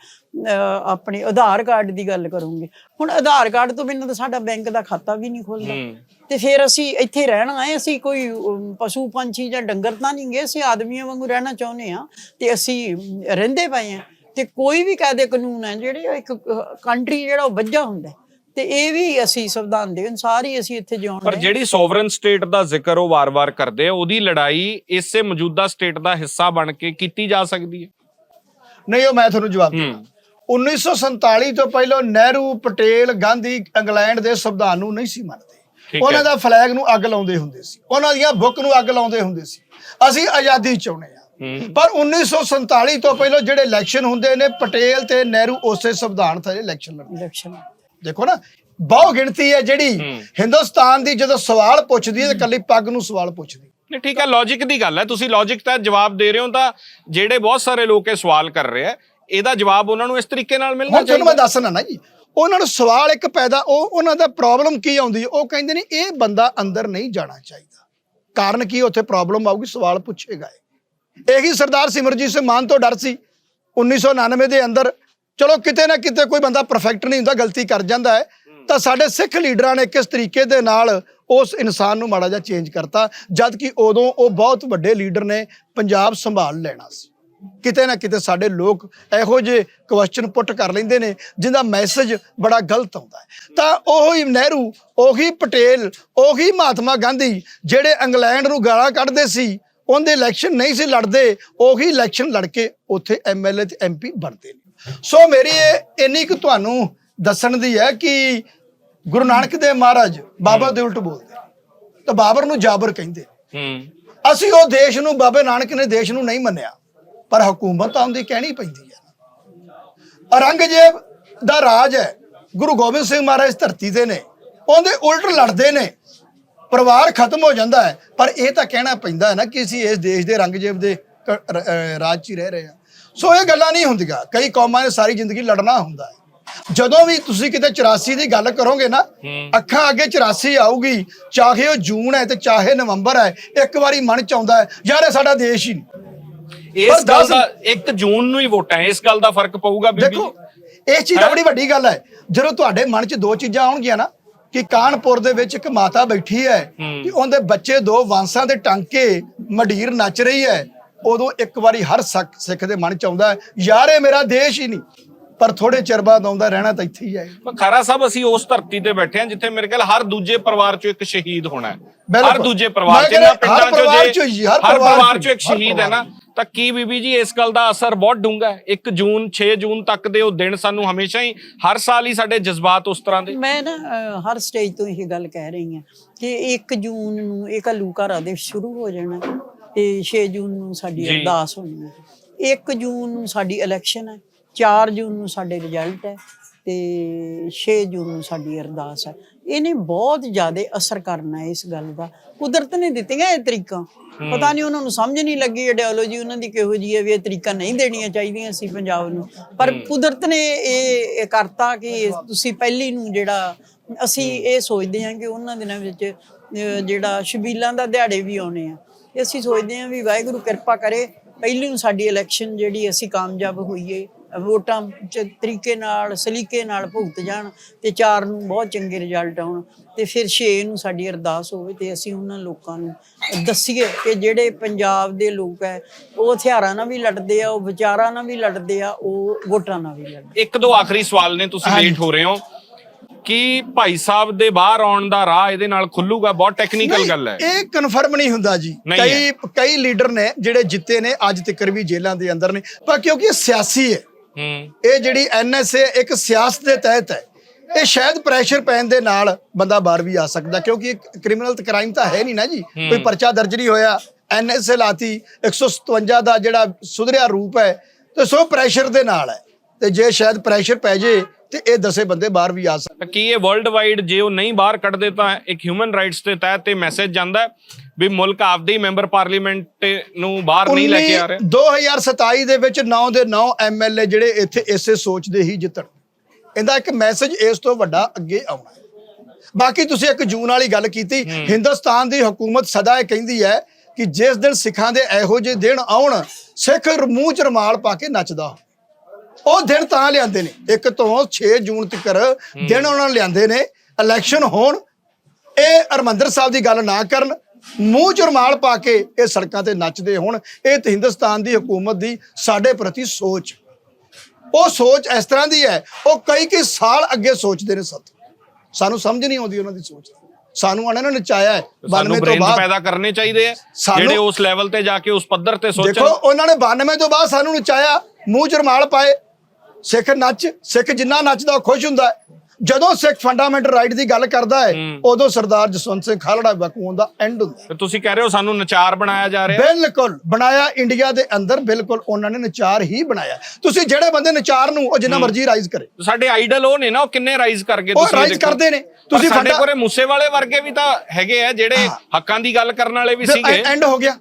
ਆਪਣੇ ਆਧਾਰ ਕਾਰਡ ਦੀ ਗੱਲ ਕਰੋਗੇ। ਹੁਣ ਆਧਾਰ ਕਾਰਡ ਤੋਂ ਬਿਨਾਂ ਤਾਂ ਸਾਡਾ ਬੈਂਕ ਦਾ ਖਾਤਾ ਵੀ ਨਹੀਂ ਖੁੱਲਦਾ। ਤੇ ਫਿਰ ਅਸੀਂ ਇੱਥੇ ਰਹਿਣਾ ਹੈ ਅਸੀਂ ਕੋਈ ਪਸ਼ੂ ਪੰਛੀ ਜਾਂ ਡੰਗਰ ਤਾਂ ਨਹੀਂ ਗਏ ਅਸੀਂ ਆਦਮੀਆਂ ਵਾਂਗੂ ਰਹਿਣਾ ਚਾਹੁੰਦੇ ਆ ਤੇ ਅਸੀਂ ਰਹਿੰਦੇ ਪਏ ਆ ਤੇ ਕੋਈ ਵੀ ਕਾਇਦੇ ਕਾਨੂੰਨ ਹੈ ਜਿਹੜੇ ਇੱਕ ਕੰਟਰੀ ਜਿਹੜਾ ਉਹ ਵੱਜਾ ਹੁੰਦਾ। ਤੇ ਇਹ ਵੀ ਅਸੀਂ ਸੰਵਿਧਾਨ ਦੇ ਅਨੁਸਾਰ ਹੀ ਅਸੀਂ ਇੱਥੇ ਪਰ ਜਿਉਂਦੇ ਹਾਂ। ਜਿਹੜੀ ਸੋਵਰਨ ਸਟੇਟ ਦਾ ਜ਼ਿਕਰ ਉਹ ਵਾਰ-ਵਾਰ ਕਰਦੇ ਆ ਉਹਦੀ ਲੜਾਈ ਇਸੇ ਮੌਜੂਦਾ ਸਟੇਟ ਦਾ ਹਿੱਸਾ ਬਣ ਕੇ ਕੀਤੀ ਜਾ ਸਕਦੀ ਹੈ। ਨਹੀਂ ਉਹ ਮੈਂ ਤੁਹਾਨੂੰ ਜਵਾਬ ਹੂੰ। 1947 ਤੋਂ ਪਹਿਲਾਂ ਨਹਿਰੂ ਪਟੇਲ ਗਾਂਧੀ ਇੰਗਲੈਂਡ ਦੇ ਸੰਵਿਧਾਨ ਨੂੰ ਨਹੀਂ ਸੀ ਮੰਨਦੇ। ਉਹਨਾਂ ਦਾ ਫਲੈਗ ਨੂੰ ਅੱਗ ਲਾਉਂਦੇ ਹੁੰਦੇ ਸੀ। ਉਹਨਾਂ ਦੀਆਂ ਬੁੱਕ ਨੂੰ ਅੱਗ ਲਾਉਂਦੇ ਹੁੰਦੇ ਸੀ। ਅਸੀਂ ਆਜ਼ਾਦੀ ਚਾਹੁੰਦੇ ਆ ਹੂੰ। ਪਰ 1947 ਤੋਂ ਪਹਿਲਾਂ ਜਿਹੜੇ ਇਲੈਕਸ਼ਨ ਹੁੰਦੇ ਨੇ ਪਟੇਲ ਤੇ ਨਹਿਰੂ ਉਸੇ ਸੰਵਿਧਾਨ ਥਲੇ ਇਲੈਕਸ਼ਨ ਲੜਦੇ। ਇਲੈਕਸ਼ਨ ਦੇਖੋ ਨਾ ਬਹੁ ਗਿਣਤੀ ਹੈ ਜਿਹੜੀ। ਹਿੰਦੁਸਤਾਨ ਦੀ ਜਦੋਂ ਸਵਾਲ ਪੁੱਛਦੀ ਹੈ ਤੇ ਕੱਲੀ ਪੱਗ ਨੂੰ ਸਵਾਲ ਪੁੱਛਦੀ। ਨਹੀਂ ਠੀਕ ਹੈ ਲੌਜੀਕ ਦੀ ਗੱਲ ਹੈ। ਤੁਸੀਂ ਲੌਜੀਕ ਦਾ ਜਵਾਬ ਦੇ ਰਹੇ ਹੋ ਤਾਂ ਜਿਹੜੇ ਬਹੁਤ ਸਾਰੇ ਲੋਕ ਇਹ ਸਵਾਲ ਕਰ ਰਹੇ ਆ ਇਹਦਾ ਜਵਾਬ ਉਹਨਾਂ ਨੂੰ ਇਸ ਤਰੀਕੇ ਨਾਲ ਮਿਲਣਾ ਹੁਣ ਤੁਹਾਨੂੰ ਮੈਂ ਚਾਹੀਦਾ। ਦੱਸਣਾ ਨਾ ਜੀ ਉਹਨਾਂ ਨੂੰ ਸਵਾਲ ਇੱਕ ਪੈਦਾ ਉਹ ਉਹਨਾਂ ਦਾ ਪ੍ਰੋਬਲਮ ਕੀ ਆਉਂਦੀ ਉਹ ਕਹਿੰਦੇ ਨੇ ਇਹ ਬੰਦਾ ਅੰਦਰ ਨਹੀਂ ਜਾਣਾ ਚਾਹੀਦਾ। ਕਾਰਨ ਕੀ ਉੱਥੇ ਪ੍ਰੋਬਲਮ ਆਊਗੀ ਸਵਾਲ ਪੁੱਛੇਗਾ ਇਹ। ਇਹੀ ਸਰਦਾਰ ਸਿਮਰਜੀਤ ਸਿੰਘ ਮਾਨ ਤੋਂ ਡਰ ਸੀ 1999 ਦੇ ਅੰਦਰ ਚਲੋ ਕਿਤੇ ਨਾ ਕਿਤੇ ਕੋਈ ਬੰਦਾ ਪਰਫੈਕਟ ਨਹੀਂ ਹੁੰਦਾ ਗਲਤੀ ਕਰ ਜਾਂਦਾ ਹੈ। ਤਾਂ ਸਾਡੇ ਸਿੱਖ ਲੀਡਰਾਂ ਨੇ ਕਿਸ ਤਰੀਕੇ ਦੇ ਨਾਲ ਉਸ ਇਨਸਾਨ ਨੂੰ ਮਾੜਾ ਜਿਹਾ ਚੇਂਜ ਕਰਤਾ ਜਦ ਕਿ ਉਦੋਂ ਉਹ ਬਹੁਤ ਵੱਡੇ ਲੀਡਰ ਨੇ ਪੰਜਾਬ ਸੰਭਾਲ ਲੈਣਾ ਸੀ। ਕਿਤੇ ਨਾ ਕਿਤੇ ਸਾਡੇ ਲੋਕ ਇਹੋ ਜਿਹੇ ਕੁਐਸਚਨ ਪੁੱਟ ਕਰ ਲੈਂਦੇ ਨੇ ਜਿੰਦਾ ਮੈਸੇਜ ਬੜਾ ਗਲਤ ਆਉਂਦਾ ਹੈ। ਤਾਂ ਉਹੀ ਨਹਿਰੂ ਉਹੀ ਪਟੇਲ ਉਹੀ ਮਹਾਤਮਾ ਗਾਂਧੀ ਜਿਹੜੇ ਇੰਗਲੈਂਡ ਨੂੰ ਗਾਲਾਂ ਕੱਢਦੇ ਸੀ ਉਹਦੇ ਇਲੈਕਸ਼ਨ ਨਹੀਂ ਸੀ ਲੜਦੇ ਉਹੀ ਇਲੈਕਸ਼ਨ ਲੜ ਕੇ ਉੱਥੇ ਐਮਐਲਏ ਤੇ ਐਮਪੀ ਬਣਦੇ ਨੇ। ਸੋ ਮੇਰੀ ਇਹ ਇੰਨੀ ਕੁ ਤੁਹਾਨੂੰ ਦੱਸਣ ਦੀ ਹੈ ਕਿ ਗੁਰੂ ਨਾਨਕ ਦੇਵ ਮਹਾਰਾਜ ਬਾਬਰ ਦੇ ਉਲਟ ਬੋਲਦੇ ਤਾਂ ਬਾਬਰ ਨੂੰ ਜਾਬਰ ਕਹਿੰਦੇ ਹੂੰ। ਅਸੀਂ ਉਹ ਦੇਸ਼ ਨੂੰ ਬਾਬੇ ਨਾਨਕ ਨੇ ਦੇਸ਼ ਨੂੰ ਨਹੀਂ ਮੰਨਿਆ ਪਰ ਹਕੂਮਤ ਤਾਂ ਉਹਦੀ ਕਹਿਣੀ ਪੈਂਦੀ ਹੈ ਔਰੰਗਜ਼ੇਬ ਦਾ ਰਾਜ ਹੈ ਗੁਰੂ ਗੋਬਿੰਦ ਸਿੰਘ ਮਹਾਰਾਜ ਧਰਤੀ ਤੇ ਨੇ। ਉਹਦੇ ਉਲਟ ਲੜਦੇ ਨੇ ਪਰਿਵਾਰ ਖਤਮ ਹੋ ਜਾਂਦਾ ਹੈ। ਪਰ ਇਹ ਤਾਂ ਕਹਿਣਾ ਪੈਂਦਾ ਹੈ ਨਾ ਕਿ ਅਸੀਂ ਇਸ ਦੇਸ਼ ਦੇ ਰੰਗਜੇਬ ਦੇ ਰਾਜ 'ਚ ਹੀ ਰਹਿ ਰਹੇ ਹਾਂ। ਸੋ ਇਹ ਗੱਲਾਂ ਨਹੀਂ ਹੁੰਦੀਆਂ। ਕਈ ਕੌਮਾਂ ਨੇ ਸਾਰੀ ਜ਼ਿੰਦਗੀ ਲੜਨਾ ਹੁੰਦਾ ਹੈ। ਜਦੋਂ ਵੀ ਤੁਸੀਂ ਕਿਤੇ 84 ਦੀ ਗੱਲ ਕਰੋਗੇ ਨਾ ਅੱਖਾਂ ਅੱਗੇ 84 ਆਊਗੀ। ਚਾਹੇ ਉਹ ਜੂਨ ਹੈ ਤੇ ਚਾਹੇ ਨਵੰਬਰ ਹੈ ਇੱਕ ਵਾਰੀ ਮਨ ਚ ਆਉਂਦਾ ਹੈ ਯਾਰ ਇਹ ਸਾਡਾ ਦੇਸ਼ ਹੀ ਨਹੀਂ। ਇਸ ਗੱਲ ਦਾ 1 ਜੂਨ ਨੂੰ ਹੀ ਵੋਟਾਂ ਇਸ ਗੱਲ ਦਾ ਫ਼ਰਕ ਪਊਗਾ ਬੀਬੀ ਦੇਖੋ ਇਸ ਚੀਜ਼ ਦਾ ਬੜੀ ਵੱਡੀ ਗੱਲ ਹੈ। ਜਦੋਂ ਤੁਹਾਡੇ ਮਨ 'ਚ ਦੋ ਚੀਜ਼ਾਂ ਆਉਣਗੀਆਂ ਨਾ ਕਿ ਕਾਨਪੁਰ ਦੇ ਵਿੱਚ ਇੱਕ ਮਾਤਾ ਬੈਠੀ ਹੈ ਕਿ ਉਹਦੇ ਬੱਚੇ ਦੋ ਵਾਂਸਾਂ ਦੇ ਟਾਂਕੇ ਮਢੀਰ ਨੱਚ ਰਹੀ ਹੈ ਉਦੋਂ ਇੱਕ ਵਾਰੀ ਹਰ ਸੱਖ- ਸਿੱਖ ਦੇ ਮਨ 'ਚ ਆਉਂਦਾ ਹੈ, ਯਾਰ ਇਹ ਮੇਰਾ ਦੇਸ਼ ਹੀ ਨਹੀਂ। ਪਰ ਥੋੜੇ ਚਿਰ ਬਾਅਦ ਆਉਂਦਾ ਰਹਿਣਾ ਤਾਂ ਇੱਥੇ ਹੀ ਹੈ। ਖਾਰਾ ਸਾਹਿਬ ਅਸੀਂ ਉਸ ਧਰਤੀ ਤੇ ਬੈਠੇ ਹਾਂ ਜਿੱਥੇ ਮੇਰੇ ਖਿਆਲ ਹਰ ਦੂਜੇ ਪਰਿਵਾਰ ਚੋਂ ਇੱਕ ਸ਼ਹੀਦ ਹੋਣਾ ਹੈ। ਹਰ। ਦੂਜੇ ਪਰਿਵਾਰ ਕਹਿੰਦਾ ਹਰ ਪਿੰਡਾਂ ਚੋਂ ਪਰਿਵਾਰ ਜੇ ਚੋਂ ਹਰ ਪਰਿਵਾਰ ਚੋਂ ਚੋਂ ਇੱਕ ਸ਼ਹੀਦ ਹੈ ਨਾ। ਤਾਂ ਕੀ ਬੀਬੀ ਜੀ ਇਸ ਗੱਲ ਦਾ ਅਸਰ ਬਹੁਤ ਡੂੰਘਾ ਹੈ? 1 ਜੂਨ 6 ਜੂਨ ਤੱਕ ਦੇ ਉਹ ਦਿਨ ਸਾਨੂੰ ਹਮੇਸ਼ਾ ਹੀ ਹਰ ਸਾਲ ਹੀ ਸਾਡੇ ਜਜ਼ਬਾਤ ਉਸ ਤਰ੍ਹਾਂ ਦੇ। ਮੈਂ ਨਾ ਹਰ ਸਟੇਜ ਤੋਂ ਇਹ ਗੱਲ ਕਹਿ ਰਹੀ ਹਾਂ ਕਿ 1 ਜੂਨ ਨੂੰ ਇਹ ਘੱਲੂਘਾਰਾ ਦੇ ਸ਼ੁਰੂ ਹੋ ਜਾਣਾ। ਤੇ 6 ਜੂਨ ਨੂੰ ਸਾਡੀ ਜੀ। ਅਰਦਾਸ ਹੋਣੀ ਹੈ। 1 ਜੂਨ ਨੂੰ ਸਾਡੀ ਇਲੈਕਸ਼ਨ ਹੈ 4 ਜੂਨ ਨੂੰ ਸਾਡੇ ਰਿਜ਼ਲਟ ਹੈ ਤੇ 6 ਜੂਨ ਨੂੰ ਸਾਡੀ ਅਰਦਾਸ ਹੈ। ਇਹਨੇ ਬਹੁਤ ਜ਼ਿਆਦਾ ਅਸਰ ਕਰਨਾ ਹੈ ਇਸ ਗੱਲ ਦਾ। ਕੁਦਰਤ ਨੇ ਦਿੱਤੀਆਂ ਇਹ ਤਰੀਕਾਂ। ਪਤਾ ਨਹੀਂ ਉਹਨਾਂ ਨੂੰ ਸਮਝ ਨਹੀਂ ਲੱਗੀ ਆਈਡੀਓਲੋਜੀ ਉਹਨਾਂ ਦੀ ਕਿਹੋ ਜੀ ਹੈ ਵੀ ਇਹ ਤਰੀਕਾ ਨਹੀਂ ਦੇਣੀਆਂ ਚਾਹੀਦੀਆਂ ਸੀ ਪੰਜਾਬ ਨੂੰ। ਪਰ ਕੁਦਰਤ ਨੇ ਇਹ ਇਹ ਕਰਤਾ ਕਿ ਤੁਸੀਂ ਪਹਿਲੀ ਨੂੰ ਜਿਹੜਾ ਅਸੀਂ ਇਹ ਸੋਚਦੇ ਹਾਂ ਕਿ ਉਹਨਾਂ ਦਿਨਾਂ ਵਿੱਚ ਅਹ, ਜਿਹੜਾ ਸ਼ਬੀਲਾਂ ਦਾ ਦਿਹਾੜੇ ਵੀ ਆਉਣੇ ਆ। ਇਹ ਅਸੀਂ ਸੋਚਦੇ ਹਾਂ ਵੀ ਵਾਹਿਗੁਰੂ ਕਿਰਪਾ ਕਰੇ ਪਹਿਲੀ ਨੂੰ ਸਾਡੀ ਇਲੈਕਸ਼ਨ ਜਿਹੜੀ ਅਸੀਂ ਕਾਮਯਾਬ ਹੋਈਏ ਵੋਟਾਂ ਚ ਤਰੀਕੇ ਨਾਲ ਸਲੀਕੇ ਨਾਲ ਭੁਗਤ ਜਾਣ ਤੇ ਚਾਰ ਨੂੰ ਬਹੁਤ ਚੰਗੇ ਰਿਜ਼ਲਟ ਆਉਣ ਤੇ ਫਿਰ 6 ਨੂੰ ਸਾਡੀ ਅਰਦਾਸ ਹੋਵੇ ਤੇ ਅਸੀਂ ਉਹਨਾਂ ਲੋਕਾਂ ਨੂੰ ਦੱਸੀਏ ਕਿ ਜਿਹੜੇ ਪੰਜਾਬ ਦੇ ਲੋਕ ਹੈ ਉਹ ਹਥਿਆਰਾਂ ਨਾਲ ਵੀ ਲੜਦੇ ਆ ਉਹ ਵਿਚਾਰਾਂ ਨਾਲ ਵੀ ਲੜਦੇ ਆ ਉਹ ਵੋਟਾਂ ਨਾਲ ਵੀ ਲੜਦੇ ਇੱਕ ਦੋ ਆਖਰੀ ਸਵਾਲ ਨੇ ਤੁਸੀਂ ਲੇਟ ਹੋ ਰਹੇ ਹੋ। ਕਿ ਭਾਈ ਸਾਹਿਬ ਦੇ ਬਾਹਰ ਆਉਣ ਦਾ ਰਾਹ ਇਹਦੇ ਨਾਲ ਖੁੱਲੂਗਾ ਬਹੁਤ ਟੈਕਨੀਕਲ ਗੱਲ ਹੈ। ਇਹ ਕਨਫਰਮ ਨਹੀਂ ਹੁੰਦਾ ਜੀ। ਕਈ ਕਈ ਲੀਡਰ ਨੇ ਜਿਹੜੇ ਜਿੱਤੇ ਨੇ ਅੱਜ ਤੱਕ ਵੀ ਜੇਲ੍ਹਾਂ ਦੇ ਅੰਦਰ ਨੇ। ਪਰ ਕਿਉਂਕਿ ਇਹ ਸਿਆਸੀ ਹੈ ਹੂੰ। ਇਹ ਜਿਹੜੀ ਐਨਐਸਏ ਇੱਕ ਸਿਆਸਤ ਦੇ ਤਹਿਤ ਹੈ ਇਹ ਸ਼ਾਇਦ ਪ੍ਰੈਸ਼ਰ ਪੈਣ ਦੇ ਨਾਲ ਬੰਦਾ ਬਾਹਰ ਵੀ ਆ ਸਕਦਾ ਕਿਉਂਕਿ ਕ੍ਰਿਮੀਨਲ ਤੇ ਕ੍ਰਾਈਮ ਤਾਂ ਹੈ ਨਹੀਂ ਨਾ ਜੀ। ਕੋਈ ਪਰਚਾ ਦਰਜ ਨਹੀਂ ਹੋਇਆ ਐਨਐਸਏ ਲਾਤੀ 157 ਦਾ ਜਿਹੜਾ ਸੁਧਰਿਆ ਰੂਪ ਹੈ ਤੇ ਸੋ ਪ੍ਰੈਸ਼ਰ ਦੇ ਨਾਲ ਹੈ। ਤੇ ਜੇ ਸ਼ਾਇਦ ਪ੍ਰੈਸ਼ਰ ਪੈ ਜੇ ਤੇ ਇਹ ਦਸੇ ਬੰਦੇ ਬਾਹਰ ਵੀ ਆ ਸਕਦੇ ਤਾਂ ਕੀ ਇਹ ਵਰਲਡ ਵਾਈਡ ਜੇ ਉਹ ਨਹੀਂ ਬਾਹਰ ਕੱਢਦੇ ਤਾਂ ਇੱਕ ਹਿਊਮਨ ਰਾਈਟਸ ਦੇ ਤਹਿਤ ਇਹ ਮੈਸੇਜ ਜਾਂਦਾ ਵੀ ਮੁਲਕ ਆਪਦੇ ਮੈਂਬਰ ਪਾਰਲੀਮੈਂਟ ਨੂੰ ਬਾਹਰ ਨਹੀਂ ਲੈ ਕੇ ਆ ਰਿਹਾ 2027 ਦੇ ਵਿੱਚ 9 ਦੇ 9 ਐਮਐਲਏ ਜਿਹੜੇ ਇੱਥੇ ਇਸੇ ਸੋਚਦੇ ਹੀ ਜਿੱਤਣ ਇਹਦਾ ਇੱਕ ਮੈਸੇਜ ਇਸ ਤੋਂ ਵੱਡਾ ਅੱਗੇ ਆਉਣਾ ਹੈ। ਬਾਕੀ ਤੁਸੀਂ ਇੱਕ ਜੂਨ ਵਾਲੀ ਗੱਲ ਕੀਤੀ ਹਿੰਦੁਸਤਾਨ ਦੀ ਹਕੂਮਤ ਸਦਾ ਇਹ ਕਹਿੰਦੀ ਹੈ ਕਿ ਜਿਸ ਦਿਨ ਸਿੱਖਾਂ ਦੇ ਇਹੋ ਜਿਹੇ ਦਿਨ ਆਉਣ ਸਿੱਖ ਮੂੰਹ ਚ ਰਮਾਲ ਪਾ ਕੇ ਨੱਚਦਾ। ਉਹ ਦਿਨ ਤਾਂ ਲਿਆਂਦੇ ਨੇ। ਇੱਕ ਤੋਂ 6 ਜੂਨ ਤੱਕ ਦਿਨ ਉਹਨਾਂ ਨੇ ਲਿਆਂਦੇ ਨੇ। ਇਲੈਕਸ਼ਨ ਹੋਣ ਇਹ ਹਰਮੰਦਰ ਸਾਹਿਬ ਦੀ ਗੱਲ ਨਾ ਕਰਨ ਮੂੰਹ ਚ ਰੁਮਾਲ ਪਾ ਕੇ ਇਹ ਸੜਕਾਂ ਤੇ ਨੱਚਦੇ ਹੋਣ ਇਹ ਤੇ ਹਿੰਦੁਸਤਾਨ ਦੀ ਹਕੂਮਤ ਦੀ ਸਾਡੇ ਪ੍ਰਤੀ ਸੋਚ। ਉਹ ਸੋਚ ਇਸ ਤਰ੍ਹਾਂ ਦੀ ਹੈ ਉਹ ਕਈ ਕਈ ਸਾਲ ਅੱਗੇ ਸੋਚਦੇ ਨੇ ਸਤ। ਸਾਨੂੰ ਸਮਝ ਨਹੀਂ ਆਉਂਦੀ ਉਹਨਾਂ ਦੀ ਸੋਚ। ਸਾਨੂੰ ਉਹਨਾਂ ਨੇ ਨਚਾਇਆ ਹੈ। ਸਾਨੂੰ 92 ਤੋਂ ਬਾਅਦ ਪੈਦਾ ਕਰਨੇ ਚਾਹੀਦੇ ਆ। ਜਿਹੜੇ ਉਸ ਲੈਵਲ ਤੇ ਜਾ ਕੇ ਉਸ ਪੱਧਰ ਤੇ ਦੇਖੋ ਸੋਚਣ ਉਹਨਾਂ ਨੇ 92 ਤੋਂ ਬਾਅਦ ਸਾਨੂੰ ਨਚਾਇਆ। ਮੂੰਹ ਚ ਰੁਮਾਲ ਪਾਏ। ਸਿੱਖ ਨੱਚ ਸਿੱਖ ਜਿੰਨਾ ਨੱਚਦਾ ਉਹ ਖੁਸ਼ ਹੁੰਦਾ ਹੈ। ਜਦੋਂ ਸਿੱਖ ਫੰਡਾਮੈਂਟਲ ਰਾਈਟ ਦੀ ਗੱਲ ਕਰਦਾ ਹੈ ਉਦੋਂ ਸਰਦਾਰ ਜਸਵੰਤ ਸਿੰਘ ਖਾਲੜਾ ਬਕੂਨ ਦਾ ਐਂਡ ਹੁੰਦਾ। ਤੇ ਤੁਸੀਂ ਕਹਿ ਰਹੇ ਹੋ ਸਾਨੂੰ ਨਚਾਰ ਬਣਾਇਆ ਜਾ ਰਿਹਾ ਬਿਲਕੁਲ ਬਣਾਇਆ ਇੰਡੀਆ ਦੇ ਅੰਦਰ ਬਿਲਕੁਲ ਉਹਨਾਂ ਨੇ ਨਚਾਰ ਹੀ ਬਣਾਇਆ। ਤੁਸੀਂ ਜਿਹੜੇ ਬੰਦੇ ਨਚਾਰ ਨੂੰ ਉਹ ਜਿੰਨਾ ਮਰਜ਼ੀ ਰਾਈਜ਼ ਕਰੇ। ਸਾਡੇ ਆਈਡਲ ਉਹ ਨੇ ਨਾ ਉਹ ਕਿੰਨੇ ਰਾਈਜ਼ ਕਰ ਗਏ ਉਹ ਤੁਸੀਂ ਦੇਖੋ। ਕਰਦੇ ਨੇ। ਤੁਸੀਂ ਸਾਡੇ ਕੋਲੇ ਮੂਸੇ ਵਾਲੇ ਵਰਗੇ ਵੀ ਤਾਂ ਹੈਗੇ ਆ ਜਿਹੜੇ ਹੱਕਾਂ ਦੀ ਗੱਲ ਕਰਨ ਵਾਲੇ ਵੀ ਸੀਗੇ। ਐਂਡ ਹੋ ਗਿਆ।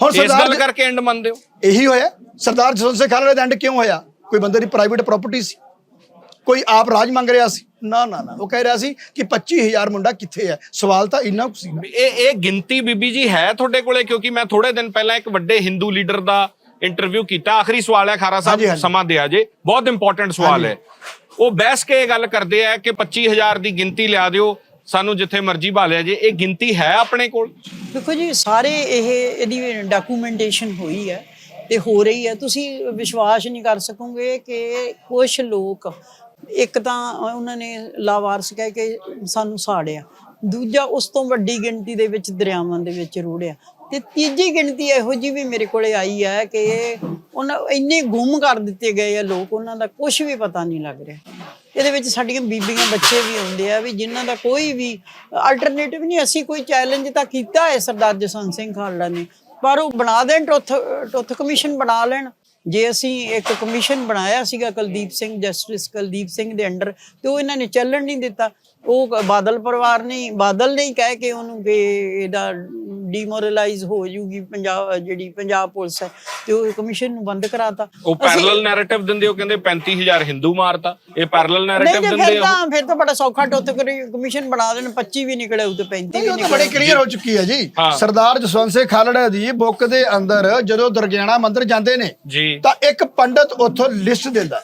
ਹੁਣ ਗੱਲ ਸਰਦਾਰ ਕਰਕੇ ਐਂਡ ਮੰਨਦੇ ਹੋ। ਇਹੀ ਹੋਇਆ। ਸਰਦਾਰ ਜਸਵੰਤ ਸਿੰਘ ਖਾਲੜਾ ਦਾ ਐਂਡ ਕਿਉਂ ਹੋਇਆ? ਕੋਈ ਬੰਦੇ ਦੀ ਪ੍ਰਾਈਵੇਟ ਪ੍ਰਾਪਰਟੀ ਸੀ ਕੋਈ ਆਪ ਰਾਜ ਮੰਗ ਰਿਹਾ ਸੀ। ਨਾ ਨਾ ਨਾ ਉਹ ਕਹਿ ਰਿਹਾ ਸੀ ਕਿ 25000 ਮੁੰਡਾ ਕਿੱਥੇ ਹੈ? ਸਵਾਲ ਤਾਂ ਇੰਨਾ ਕੁ ਸੀ ਇਹ ਇਹ ਗਿਣਤੀ ਬੀਬੀ ਜੀ ਹੈ ਤੁਹਾਡੇ ਕੋਲੇ? ਕਿਉਂਕਿ ਮੈਂ ਥੋੜੇ ਦਿਨ ਪਹਿਲਾਂ ਇੱਕ ਵੱਡੇ ਹਿੰਦੂ ਲੀਡਰ ਦਾ ਇੰਟਰਵਿਊ ਕੀਤਾ। ਆਖਰੀ ਸਵਾਲ ਹੈ ਖਾਰਾ ਸਾਹਿਬ। ਸਮਾਂ ਦਿਆ ਜੇ। ਬਹੁਤ ਇੰਪੋਰਟੈਂਟ ਸਵਾਲ ਹੈ। ਉਹ ਬਹਿਸ ਕੇ ਇਹ ਗੱਲ ਕਰਦੇ ਆ ਕਿ 25000 ਦੀ ਗਿਣਤੀ ਲਿਆ ਦਿਓ। ਸਾਨੂੰ ਜਿੱਥੇ ਮਰਜ਼ੀ ਭਾਲਿਆ ਜੇ। ਇਹ ਗਿਣਤੀ ਹੈ ਆਪਣੇ ਕੋਲ? ਦੇਖੋ ਜੀ ਸਾਰੇ ਇਹ ਇਹਦੀ ਡਾਕੂਮੈਂਟੇਸ਼ਨ ਹੋਈ ਹੈ। ਤੇ ਹੋ ਰਹੀ ਹੈ। ਤੁਸੀਂ ਵਿਸ਼ਵਾਸ ਨਹੀਂ ਕਰ ਸਕੋਗੇ ਕਿ ਕੁਝ ਲੋਕ ਇੱਕ ਤਾਂ ਉਹਨਾਂ ਨੇ ਲਾਵਾਰਸ ਕਹਿ ਕੇ ਸਾਨੂੰ ਸਾੜਿਆ, ਦੂਜਾ ਉਸ ਤੋਂ ਵੱਡੀ ਗਿਣਤੀ ਦੇ ਵਿੱਚ ਦਰਿਆਵਾਂ ਦੇ ਵਿੱਚ ਰੋੜਿਆ ਤੇ ਤੀਜੀ ਗਿਣਤੀ ਇਹੋ ਜੀ ਵੀ ਮੇਰੇ ਕੋਲੇ ਆਈ ਹੈ ਕਿ ਉਹਨਾਂ ਇੰਨੇ ਗੁੰਮ ਕਰ ਦਿੱਤੇ ਗਏ ਆ ਲੋਕ, ਉਹਨਾਂ ਦਾ ਕੁਝ ਵੀ ਪਤਾ ਨਹੀਂ ਲੱਗ ਰਿਹਾ। ਇਹਦੇ ਵਿੱਚ ਸਾਡੀਆਂ ਬੀਬੀਆਂ, ਬੱਚੇ ਵੀ ਆਉਂਦੇ ਆ ਵੀ ਜਿਨ੍ਹਾਂ ਦਾ ਕੋਈ ਵੀ ਅਲਟਰਨੇਟਿਵ ਨਹੀਂ, ਅਸੀਂ ਕੋਈ ਚੈਲੰਜ ਤਾਂ ਕੀਤਾ ਹੈ ਸਰਦਾਰ ਜਸਵੰਤ ਸਿੰਘ ਖਾਲੜਾ ਨੇ। ਪਰ ਉਹ ਬਣਾ ਦੇਣ, ਟੁੱਥ ਟੁੱਥ ਕਮਿਸ਼ਨ ਬਣਾ ਲੈਣ। ਜੇ ਅਸੀਂ ਇੱਕ ਕਮਿਸ਼ਨ ਬਣਾਇਆ ਸੀਗਾ ਕੁਲਦੀਪ ਸਿੰਘ, ਜਸਟਿਸ ਕੁਲਦੀਪ ਸਿੰਘ ਦੇ ਅੰਡਰ, ਤੇ ਉਹ ਇਹਨਾਂ ਨੇ ਚੱਲਣ ਨਹੀਂ ਦਿੱਤਾ। ਉਹ ਬਾਦਲ ਪਰਿਵਾਰ ਨੇ ਬਾਦਲ ਨੇ ਹੀ ਕਹਿ ਕੇ ਉਹਨੂੰ ਕਿ ਇਹਦਾ ਡੀਮੋਰਲਾਈਜ਼ ਹੋ ਜੂਗੀ ਪੰਜਾਬ ਜਿਹੜੀ ਪੰਜਾਬ ਪੁਲਿਸ ਹੈ ਤੇ ਉਹ ਕਮਿਸ਼ਨ ਨੂੰ ਬੰਦ ਕਰਾਤਾ। ਉਹ ਪੈਰਲਲ ਨੈਰੇਟਿਵ ਦਿੰਦੇ ਹੋ ਕਹਿੰਦੇ 35000 ਹਿੰਦੂ ਮਾਰਤਾ। ਇਹ ਪੈਰਲਲ ਨਹੀਂ ਨੈਰੇਟਿਵ ਦਿੰਦੇ ਫਿਰ ਹੋ ਤਾਂ ਫਿਰ ਤਾਂ ਬੜਾ ਸੌਖਾ ਟੁੱਥ ਕਮਿਸ਼ਨ ਬਣਾ ਦੇਣ 25 ਵੀ ਨਿਕਲੇ ਉਹ ਤੇ 35 ਵੀ ਉਹ ਤਾਂ ਨਿਕਲੇ। ਬੜੀ ਕਲੀਅਰ ਹੋ ਚੁੱਕੀ ਹੈ ਜੀ। ਸਰਦਾਰ ਜਸਵੰਤ ਸਿੰਘ ਖਾਲੜਾ ਦੀ ਬੁੱਕ ਦੇ ਅੰਦਰ ਜਦੋਂ ਦਰਗਿਆਣਾ ਮੰਦਿਰ ਜਾਂਦੇ ਨੇ ਜੀ। ਤਾਂ ਇੱਕ ਪੰਡਤ ਉੱਥੋਂ ਲਿਸਟ ਦਿੰਦਾ।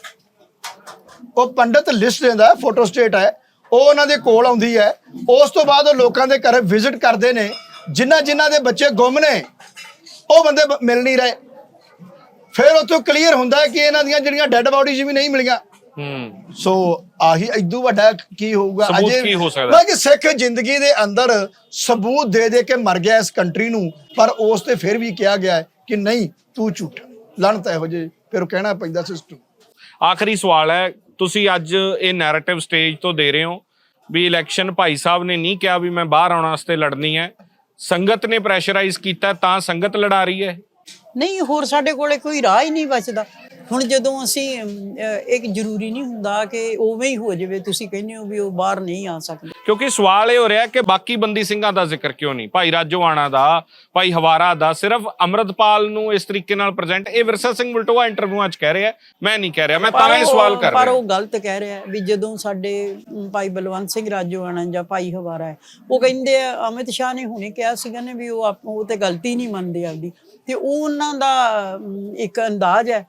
ਉਹ ਪੰਡਤ ਲਿਸਟ ਦਿੰਦਾ ਫੋਟੋ ਸਟੇਟ ਹੈ। ਉਹ ਉਹਨਾਂ ਦੇ ਕੋਲ ਆਉਂਦੀ ਹੈ। ਉਸ ਤੋਂ ਬਾਅਦ ਉਹ ਲੋਕਾਂ ਦੇ ਘਰ ਵਿਜ਼ਿਟ ਕਰਦੇ ਨੇ। ਜਿਨ੍ਹਾਂ ਜਿਨ੍ਹਾਂ ਦੇ ਬੱਚੇ ਗੁੰਮ ਨੇ ਉਹ ਬੰਦੇ ਮਿਲ ਨਹੀਂ ਰਹੇ। ਫਿਰ ਉੱਥੋਂ ਕਲੀਅਰ ਹੁੰਦਾ ਹੈ ਕਿ ਇਹਨਾਂ ਦੀਆਂ ਜਿਹੜੀਆਂ ਡੈੱਡ ਬਾਡੀਜ਼ ਵੀ ਨਹੀਂ ਮਿਲੀਆਂ। ਹੂੰ। ਸੋ ਆਹੀ ਇਦੋਂ ਵੱਡਾ ਕੀ ਹੋਊਗਾ? ਸਬੂਤ ਕੀ ਹੋ ਸਕਦਾ? ਮੈਂ ਕਿ ਸਿੱਖ ਜ਼ਿੰਦਗੀ ਦੇ ਅੰਦਰ ਸਬੂਤ ਦੇ ਦੇ ਕੇ ਮਰ ਗਿਆ ਇਸ ਕੰਟਰੀ ਨੂੰ ਪਰ ਉਸ ਤੇ ਫਿਰ ਵੀ ਕਿਹਾ ਗਿਆ ਕਿ ਨਹੀਂ ਤੂੰ ਝੂਠਾ। ਲਣਤ ਇਹੋ ਜੇ ਫਿਰ ਕਹਿਣਾ ਪੈਂਦਾ ਸਿਸਟਮ ਆਖਰੀ ਸਵਾਲ ਹੈ ਤੁਸੀਂ ਅੱਜ ਇਹ ਨੈਰੇਟਿਵ ਸਟੇਜ ਤੋਂ ਦੇ ਰਹੇ ਹੋ ਵੀ ਇਲੈਕਸ਼ਨ ਭਾਈ ਸਾਹਿਬ ਨੇ ਨਹੀਂ ਕਿਹਾ ਵੀ ਮੈਂ ਬਾਹਰ ਆਉਣ ਵਾਸਤੇ ਲੜਨੀ ਹੈ। ਸੰਗਤ ਨੇ ਪ੍ਰੈਸ਼ਰਾਈਜ਼ ਕੀਤਾ ਤਾਂ ਸੰਗਤ ਲੜਾ ਰਹੀ ਹੈ। ਨਹੀਂ, ਹੋਰ ਸਾਡੇ ਕੋਲੇ ਕੋਈ ਰਾਹ ਹੀ ਨਹੀਂ ਬਚਦਾ। ਹੁਣ ਜਦੋਂ ਅਸੀਂ ਇੱਕ ਜ਼ਰੂਰੀ ਨਹੀਂ ਹੁੰਦਾ ਕਿ ਉਵੇਂ ਹੀ ਹੋ ਜਾਵੇ ਤੁਸੀਂ ਕਹਿੰਦੇ ਹੋ ਵੀ ਉਹ ਬਾਹਰ ਨਹੀਂ ਆ ਸਕਦੇ। ਕਿਉਂਕਿ ਸਵਾਲ ਇਹ ਹੋ ਰਿਹਾ ਕਿ ਬਾਕੀ ਬੰਦੀ ਸਿੰਘਾਂ ਦਾ ਜ਼ਿਕਰ ਕਿਉਂ ਨਹੀਂ? ਭਾਈ ਰਾਜੋਆਣਾ ਦਾ ਭਾਈ ਹਵਾਰਾ ਦਾ ਸਿਰਫ ਅਮਰਤਪਾਲ ਨੂੰ ਇਸ ਤਰੀਕੇ ਨਾਲ ਪ੍ਰੈਜ਼ੈਂਟ ਇਹ ਵਿਰਸਾ ਸਿੰਘ ਬਲਟੋਆ ਇੰਟਰਵਿਊਆਂ 'ਚ ਕਹਿ ਰਿਹਾ ਮੈਂ ਨਹੀਂ ਕਹਿ ਰਿਹਾ ਮੈਂ ਤਾਂ ਇਹ ਸਵਾਲ ਕਰ ਪਰ ਰਿਹਾ। ਉਹ ਗਲਤ ਕਹਿ ਰਿਹਾ ਵੀ ਜਦੋਂ ਸਾਡੇ ਭਾਈ ਬਲਵੰਤ ਸਿੰਘ ਰਾਜੋਆਣਾ ਜਾਂ ਭਾਈ ਹਵਾਰਾ ਹੈ ਉਹ ਕਹਿੰਦੇ ਆ ਅਮਿਤ ਸ਼ਾਹ ਨੇ ਹੁਣੇ ਕਿਹਾ ਸੀਗਾ ਨੇ ਵੀ ਉਹ ਉਹ ਤੇ ਗਲਤੀ ਨਹੀਂ ਮੰਨਦੇ ਆਪਦੀ। ਤੇ ਉਹ ਉਹਨਾਂ ਦਾ ਇੱਕ ਅੰਦਾਜ਼ ਹੈ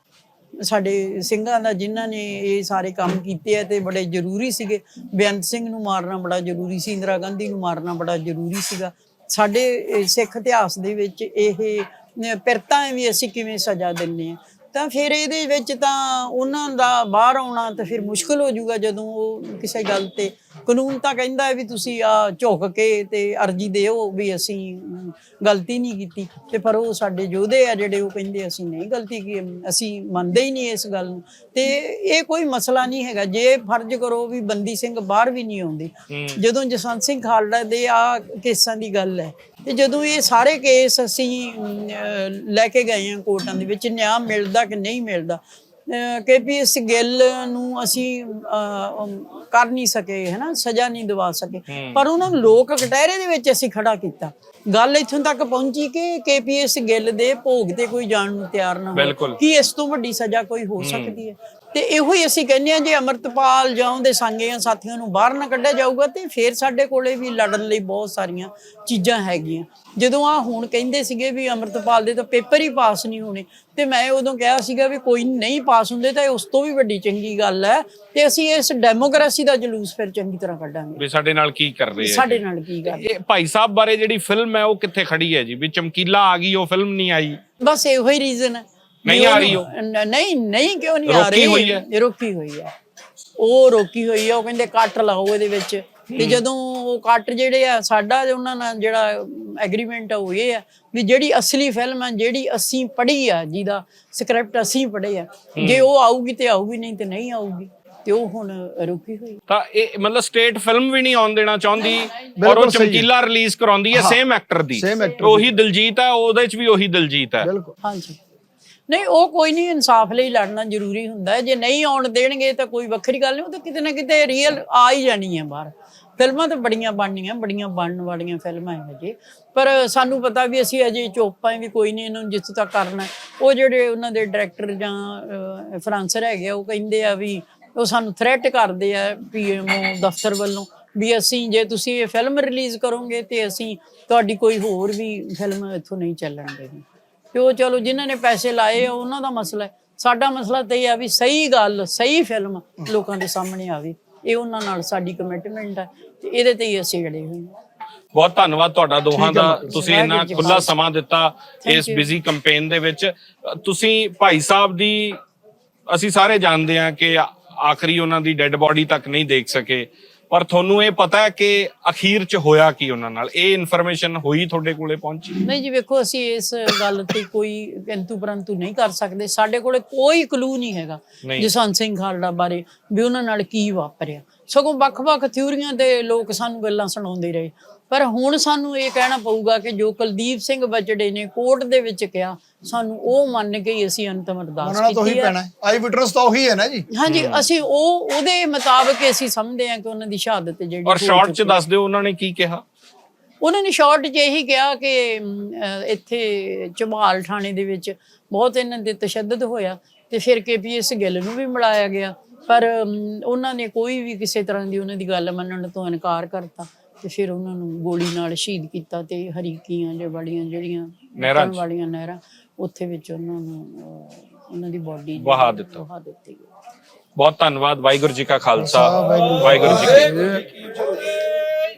ਸਾਡੇ ਸਿੰਘਾਂ ਦਾ ਜਿਨ੍ਹਾਂ ਨੇ ਇਹ ਸਾਰੇ ਕੰਮ ਕੀਤੇ ਆ ਤੇ ਬੜੇ ਜ਼ਰੂਰੀ ਸੀਗੇ। ਬੇਅੰਤ ਸਿੰਘ ਨੂੰ ਮਾਰਨਾ ਬੜਾ ਜ਼ਰੂਰੀ ਸੀ ਇੰਦਰਾ ਗਾਂਧੀ ਨੂੰ ਮਾਰਨਾ ਬੜਾ ਜ਼ਰੂਰੀ ਸੀਗਾ। ਸਾਡੇ ਸਿੱਖ ਇਤਿਹਾਸ ਦੇ ਵਿੱਚ ਇਹ ਅਹ, ਪਿਰਤਾਂ ਵੀ ਅਸੀਂ ਕਿਵੇਂ ਸਜ਼ਾ ਦਿੰਨੇ ਆ? ਤਾਂ ਫਿਰ ਇਹਦੇ ਵਿੱਚ ਤਾਂ ਉਹਨਾਂ ਦਾ ਬਾਹਰ ਆਉਣਾ ਤਾਂ ਫਿਰ ਮੁਸ਼ਕਲ ਹੋ ਜਾਊਗਾ ਜਦੋਂ ਉਹ ਕਿਸੇ ਗੱਲ ਤੇ ਕਾਨੂੰਨ ਤਾਂ ਕਹਿੰਦਾ ਹੈ ਵੀ ਤੁਸੀਂ ਆ ਝੁਕ ਕੇ ਤੇ ਅਰਜੀ ਦਿਓ ਵੀ ਅਸੀਂ ਗਲਤੀ ਨਹੀਂ ਕੀਤੀ ਤੇ ਪਰ ਉਹ ਸਾਡੇ ਯੋਧੇ ਆ ਜਿਹੜੇ ਉਹ ਕਹਿੰਦੇ ਅਸੀਂ ਨਹੀਂ ਗਲਤੀ ਕੀ ਅਸੀਂ ਮੰਨਦੇ ਹੀ ਨਹੀਂ ਇਸ ਗੱਲ ਨੂੰ। ਤੇ ਇਹ ਕੋਈ ਮਸਲਾ ਨਹੀਂ ਹੈਗਾ। ਜੇ ਫਰਜ਼ ਕਰੋ ਵੀ ਬੰਦੀ ਸਿੰਘ ਬਾਹਰ ਵੀ ਨਹੀਂ ਆਉਂਦੇ। ਜਦੋਂ ਜਸਵੰਤ ਸਿੰਘ ਖਾਲੜਾ ਦੇ ਆ ਕੇਸਾਂ ਦੀ ਗੱਲ ਹੈ ਤੇ ਜਦੋਂ ਇਹ ਸਾਰੇ ਕੇਸ ਅਸੀਂ ਲੈ ਕੇ ਗਏ ਹਾਂ ਕੋਰਟਾਂ ਦੇ ਵਿੱਚ ਨਿਆਂ ਮਿਲਦਾ ਕਿ ਨਹੀਂ ਮਿਲਦਾ। ਕੇਪੀਐਸ ਗਿੱਲ ਨੂੰ ਅਸੀਂ ਕਰ ਨਹੀਂ ਸਕੇ ਹੈਨਾ? ਸਜ਼ਾ ਨਹੀਂ ਦਿਵਾ ਸਕੇ। ਪਰ ਉਹਨਾਂ ਨੂੰ ਲੋਕ ਕਟਹਿਰੇ ਦੇ ਵਿੱਚ ਅਸੀਂ ਖੜਾ ਕੀਤਾ। ਗੱਲ ਇੱਥੋਂ ਤੱਕ ਪਹੁੰਚੀ ਕਿ ਕੇਪੀਐਸ ਗਿੱਲ ਦੇ ਭੋਗ ਤੇ ਕੋਈ ਜਾਣ ਨੂੰ ਤਿਆਰ ਨਾ। ਹੋਵੇ। ਕੀ ਇਸ ਤੋਂ ਵੱਡੀ ਸਜ਼ਾ ਕੋਈ ਹੋ। ਸਕਦੀ ਹੈ? ਤੇ ਇਹੋ ਹੀ ਅਸੀਂ ਕਹਿੰਦੇ ਹਾਂ ਜੇ ਅਮਰਤਪਾਲ ਜਾਂ ਉਹਦੇ ਸਾਂਗੀਆਂ ਸਾਥੀਆਂ ਨੂੰ ਬਾਹਰ ਨਾ ਕੱਢਿਆ ਜਾਊਗਾ ਤੇ ਫਿਰ ਸਾਡੇ ਕੋਲੇ ਵੀ ਲੜਨ ਲਈ ਬਹੁਤ ਸਾਰੀਆਂ ਚੀਜ਼ਾਂ ਹੈਗੀਆਂ। ਜਦੋਂ ਆ ਹੁਣ ਕਹਿੰਦੇ ਸੀਗੇ ਵੀ ਅਮਰਤਪਾਲ ਦੇ ਤਾਂ ਪੇਪਰ ਹੀ ਪਾਸ ਨਹੀਂ ਹੋਣੇ ਤੇ ਮੈਂ ਉਦੋਂ ਕਿਹਾ ਸੀਗਾ ਵੀ ਕੋਈ ਨਹੀਂ ਪਾਸ ਹੁੰਦੇ ਤਾਂ ਇਹ ਉਸ ਤੋਂ ਵੀ ਵੱਡੀ ਚੰਗੀ ਗੱਲ ਹੈ ਤੇ ਅਸੀਂ ਇਸ ਡੈਮੋਕ੍ਰੇਸੀ ਦਾ ਜਲੂਸ ਫਿਰ ਚੰਗੀ ਤਰ੍ਹਾਂ ਕੱਢਾਂਗੇ। ਵੀ ਸਾਡੇ ਨਾਲ ਕੀ ਕਰ ਰਹੇ ਆ ਸਾਡੇ ਨਾਲ ਕੀ ਗੱਲ ਇਹ ਭਾਈ ਸਾਹਿਬ ਬਾਰੇ ਜਿਹੜੀ ਫਿਲਮ ਹੈ ਉਹ ਕਿੱਥੇ ਖੜੀ ਹੈ ਜੀ? ਵੀ ਚਮਕੀਲਾ ਆ ਗਈ ਉਹ ਫਿਲਮ ਨਹੀਂ ਆਈ। ਬਸ ਇਹੋ ਹੀ ਰੀਜ਼ਨ ਹੈ। ਨਹੀਂ ਆ ਰਹੀ ਉਹ? ਨ- ਨਹੀਂ ਨਹੀਂ ਕਿਉਂ ਨਹੀਂ ਆ ਰੋਕੀ ਰਹੀ? ਹੋਈ ਹੈ? ਇਹ ਰੋਕੀ ਹੋਈ ਹੈ। ਉਹ ਰੋਕੀ ਹੋਈ ਹੈ ਉਹ ਕਹਿੰਦੇ ਕੱਟ ਲਾਓ ਇਹਦੇ ਵਿੱਚ। ਤੇ ਜਦੋਂ ਉਹ ਕੱਟ ਜਿਹੜੇ ਆ ਸਾਡਾ ਉਹਨਾਂ ਨਾਲ ਜਿਹੜਾ ਐਗਰੀਮੈਂਟ ਆ ਉਹ ਇਹ ਆ ਵੀ ਜਿਹੜੀ ਅਸਲੀ ਫਿਲਮ ਆ ਜਿਹੜੀ ਅਸੀਂ ਪੜ੍ਹੀ ਆ ਜਿਹਦਾ ਸਕ੍ਰਿਪਟ ਅਸੀਂ ਪੜ੍ਹੇ ਆ ਜੇ ਉਹ ਆਊਗੀ ਤੇ ਆਊਗੀ ਨਹੀਂ ਤੇ ਨਹੀਂ ਆਊਗੀ। ਤੇ ਉਹ ਹੁਣ ਰੁਕੀ ਹੋਈ। ਤਾਂ ਇਹ ਮਤਲਬ ਸਟੇਟ ਫਿਲਮ ਵੀ ਨਹੀਂ ਆਉਣ ਦੇਣਾ ਚਾਹੁੰਦੀ ਔਰ ਉਹ ਬਿਲਕੁਲ ਸਹੀ। ਚਮਕੀਲਾ ਰਿਲੀਜ਼ ਕਰਾਉਂਦੀ ਹੈ ਸੇਮ ਐਕਟਰ ਦੀ। Same actor ਉਹੀ ਦਿਲਜੀਤ ਹੈ ਉਹਦੇ ਚ ਵੀ ਉਹੀ ਦਿਲਜੀਤ ਹੈ। ਬਿਲਕੁਲ। ਹਾਂਜੀ। ਨਹੀਂ, ਉਹ ਕੋਈ ਨਹੀਂ, ਇਨਸਾਫ ਲਈ ਲੜਨਾ ਜ਼ਰੂਰੀ ਹੁੰਦਾ ਜੇ ਨਹੀਂ ਆਉਣ ਦੇਣਗੇ ਤਾਂ ਕੋਈ ਵੱਖਰੀ ਗੱਲ ਨਹੀਂ, ਉਹ ਤਾਂ ਕਿਤੇ ਨਾ ਕਿਤੇ ਰੀਅਲ ਆ ਹੀ ਜਾਣੀ ਹੈ ਬਾਹਰ। ਫਿਲਮਾਂ ਤਾਂ ਬੜੀਆਂ ਬਣਨੀਆਂ, ਬੜੀਆਂ ਬਣਨ ਵਾਲੀਆਂ ਫਿਲਮਾਂ ਹੈ ਹਜੇ ਪਰ ਸਾਨੂੰ ਪਤਾ ਵੀ ਅਸੀਂ ਅਜੇ ਚੁੱਪ ਆਂ ਵੀ ਕੋਈ ਨਹੀਂ ਇਹਨੂੰ ਜਿੱਥੇ ਤੱਕ ਕਰਨਾ। ਉਹ ਜਿਹੜੇ ਉਹਨਾਂ ਦੇ ਡਾਇਰੈਕਟਰ ਜਾਂ ਫਰਾਂਸਰ ਹੈਗੇ ਆ, ਉਹ ਕਹਿੰਦੇ ਆ ਵੀ ਉਹ ਸਾਨੂੰ ਥ੍ਰੈਟ ਕਰਦੇ ਆ ਪੀਐਮਓ ਦਫ਼ਤਰ ਵੱਲੋਂ ਵੀ ਅਸੀਂ ਜੇ ਤੁਸੀਂ ਇਹ ਫਿਲਮ ਰਿਲੀਜ਼ ਕਰੋਗੇ ਤੇ ਅਸੀਂ ਤੁਹਾਡੀ ਕੋਈ ਹੋਰ ਵੀ ਫਿਲਮ ਇੱਥੋਂ ਨਹੀਂ ਚੱਲਣ ਦੇਣੀ। ਤੇ ਉਹ ਚਲੋ ਜਿਨ੍ਹਾਂ ਨੇ ਪੈਸੇ ਲਾਏ ਆ ਉਹਨਾਂ ਦਾ ਮਸਲਾ ਹੈ। ਸਾਡਾ ਮਸਲਾ ਤਾਂ ਇਹ ਆ ਵੀ ਸਹੀ ਗੱਲ ਸਹੀ ਫਿਲਮ ਲੋਕਾਂ ਦੇ ਸਾਹਮਣੇ ਆਵੇ। ਇਹ ਉਹਨਾਂ ਨਾਲ ਸਾਡੀ ਕਮਿਟਮੈਂਟ ਹੈ ਤੇ ਇਹਦੇ ਤੇ ਹੀ ਅਸੀਂ ਅੜੇ ਹੋਏ ਹਾਂ ਬਹੁਤ ਧੰਨਵਾਦ ਤੁਹਾਡਾ ਦੋਹਾਂ ਦਾ। ਤੁਸੀਂ ਇੰਨਾ ਖੁੱਲਾ। ਸਮਾਂ ਦਿੱਤਾ ਇਸ ਬਿਜ਼ੀ ਕੈਂਪੇਨ ਦੇ ਵਿੱਚ। ਤੁਸੀਂ ਭਾਈ ਸਾਹਿਬ ਦੀ ਅਸੀਂ ਸਾਰੇ ਜਾਣਦੇ ਹਾਂ ਕਿ ਆਖਰੀ ਉਹਨਾਂ ਦੀ ਡੈੱਡ ਬੋਡੀ ਤੱਕ ਨਹੀਂ ਦੇਖ ਸਕੇ। ਪਰ ਤੁਹਾਨੂੰ ਇਹ ਪਤਾ ਹੈ ਕਿ ਅਖੀਰ ਚ ਹੋਇਆ ਕੀ ਉਹਨਾਂ ਨਾਲ? ਇਹ ਇਨਫੋਰਮੇਸ਼ਨ ਹੋਈ ਤੁਹਾਡੇ ਕੋਲੇ ਪਹੁੰਚੀ? ਨਹੀਂ ਜੀ ਵੇਖੋ ਅਸੀਂ ਇਸ ਗੱਲ ਤੇ ਕੋਈ ਕਿੰਤੂ ਪਰੰਤੂ ਨਹੀਂ ਕਰ ਸਕਦੇ। ਸਾਡੇ ਕੋਲੇ ਕੋਈ ਕਲੂ ਨਹੀਂ ਹੈਗਾ। ਜਸਵੰਤ ਸਿੰਘ ਖਾਲੜਾ ਬਾਰੇ ਵੀ ਉਹਨਾਂ ਨਾਲ ਕੀ ਵਾਪਰਿਆ। ਸਗੋਂ ਵੱਖ-ਵੱਖ ਥਿਊਰੀਆਂ ਤੇ ਲੋਕ ਸਾਨੂੰ ਗੱਲਾਂ ਸੁਣਾਉਂਦੇ ਰਹੇ। ਪਰ ਹੁਣ ਸਾਨੂੰ ਇਹ ਕਹਿਣਾ ਪਊਗਾ ਕਿ ਜੋ ਕੁਲਦੀਪ ਸਿੰਘ ਬਚੜੇ ਨੇ ਕੋਰਟ ਦੇ ਵਿੱਚ ਕਿਹਾ ਸਾਨੂੰ ਉਹ ਮੰਨ ਕੇ ਹੀ ਅਸੀਂ ਅੰਤਮ ਅਰਦਾਸ ਉਹਨਾਂ ਨਾਲ ਤਾਂ ਉਹੀ ਕੀਤੀ ਹੈ। ਪੈਣਾ ਆਈ ਵਿਟਨੈਸ ਤਾਂ ਉਹੀ ਹੈ ਨਾ ਜੀ। ਹਾਂਜੀ ਅਸੀਂ ਉਹ ਉਹਦੇ ਮੁਤਾਬਕ ਅਸੀਂ ਸਮਝਦੇ ਹਾਂ ਕਿ ਉਹਨਾਂ ਦੀ ਸ਼ਹਾਦਤ ਜਿਹੜੀ ਔਰ ਸ਼ਾਰਟ ਚ ਦੱਸ ਦਿਓ ਉਹਨਾਂ ਨੇ ਕੀ ਕਿਹਾ। ਉਹਨਾਂ ਨੇ ਸ਼ਾਰਟ 'ਚ ਇਹੀ ਕਿਹਾ ਕਿ ਇੱਥੇ ਝਬਾਲ ਥਾਣੇ ਦੇ ਵਿੱਚ ਬਹੁਤ ਇਹਨਾਂ ਦੇ ਤਸ਼ੱਦਦ ਹੋਇਆ ਤੇ ਫਿਰ ਕੇਪੀਐਸ ਗਿੱਲ ਨੂੰ ਵੀ ਮਿਲਾਇਆ ਗਿਆ। ਪਰ ਉਹਨਾਂ ਨੇ ਕੋਈ ਵੀ ਕਿਸੇ ਤਰ੍ਹਾਂ ਦੀ ਉਹਨਾਂ ਦੀ ਗੱਲ ਮੰਨਣ ਤੋਂ ਇਨਕਾਰ ਕਰਤਾ ਤੇ ਫਿਰ ਉਹਨਾਂ ਨੂੰ ਗੋਲੀ ਨਾਲ ਸ਼ਹੀਦ ਕੀਤਾ ਤੇ ਹਰੀਕੀਆਂ ਜੇ ਵਾਲੀਆਂ ਜਿਹੜੀਆਂ ਨਹਿਰਾਂ ਵਾਲੀਆਂ ਨਹਿਰਾਂ ਉੱਥੇ ਵਿੱਚ ਉਹਨਾਂ ਨੂੰ ਉਹਨਾਂ ਦੀ ਬੋਡੀ ਵਹਾ ਦਿੱਤਾ। ਵਹਾ ਦਿੱਤੀ ਬਹੁਤ ਧੰਨਵਾਦ ਵਾਹਿਗੁਰੂ ਜੀ ਕਾ ਖਾਲਸਾ ਵਾਹਿਗੁਰੂ ਜੀ ਕੀ ਵਾਹਿਗੁਰੂ ਜੀ ਕੀ ਫਤਿਹ।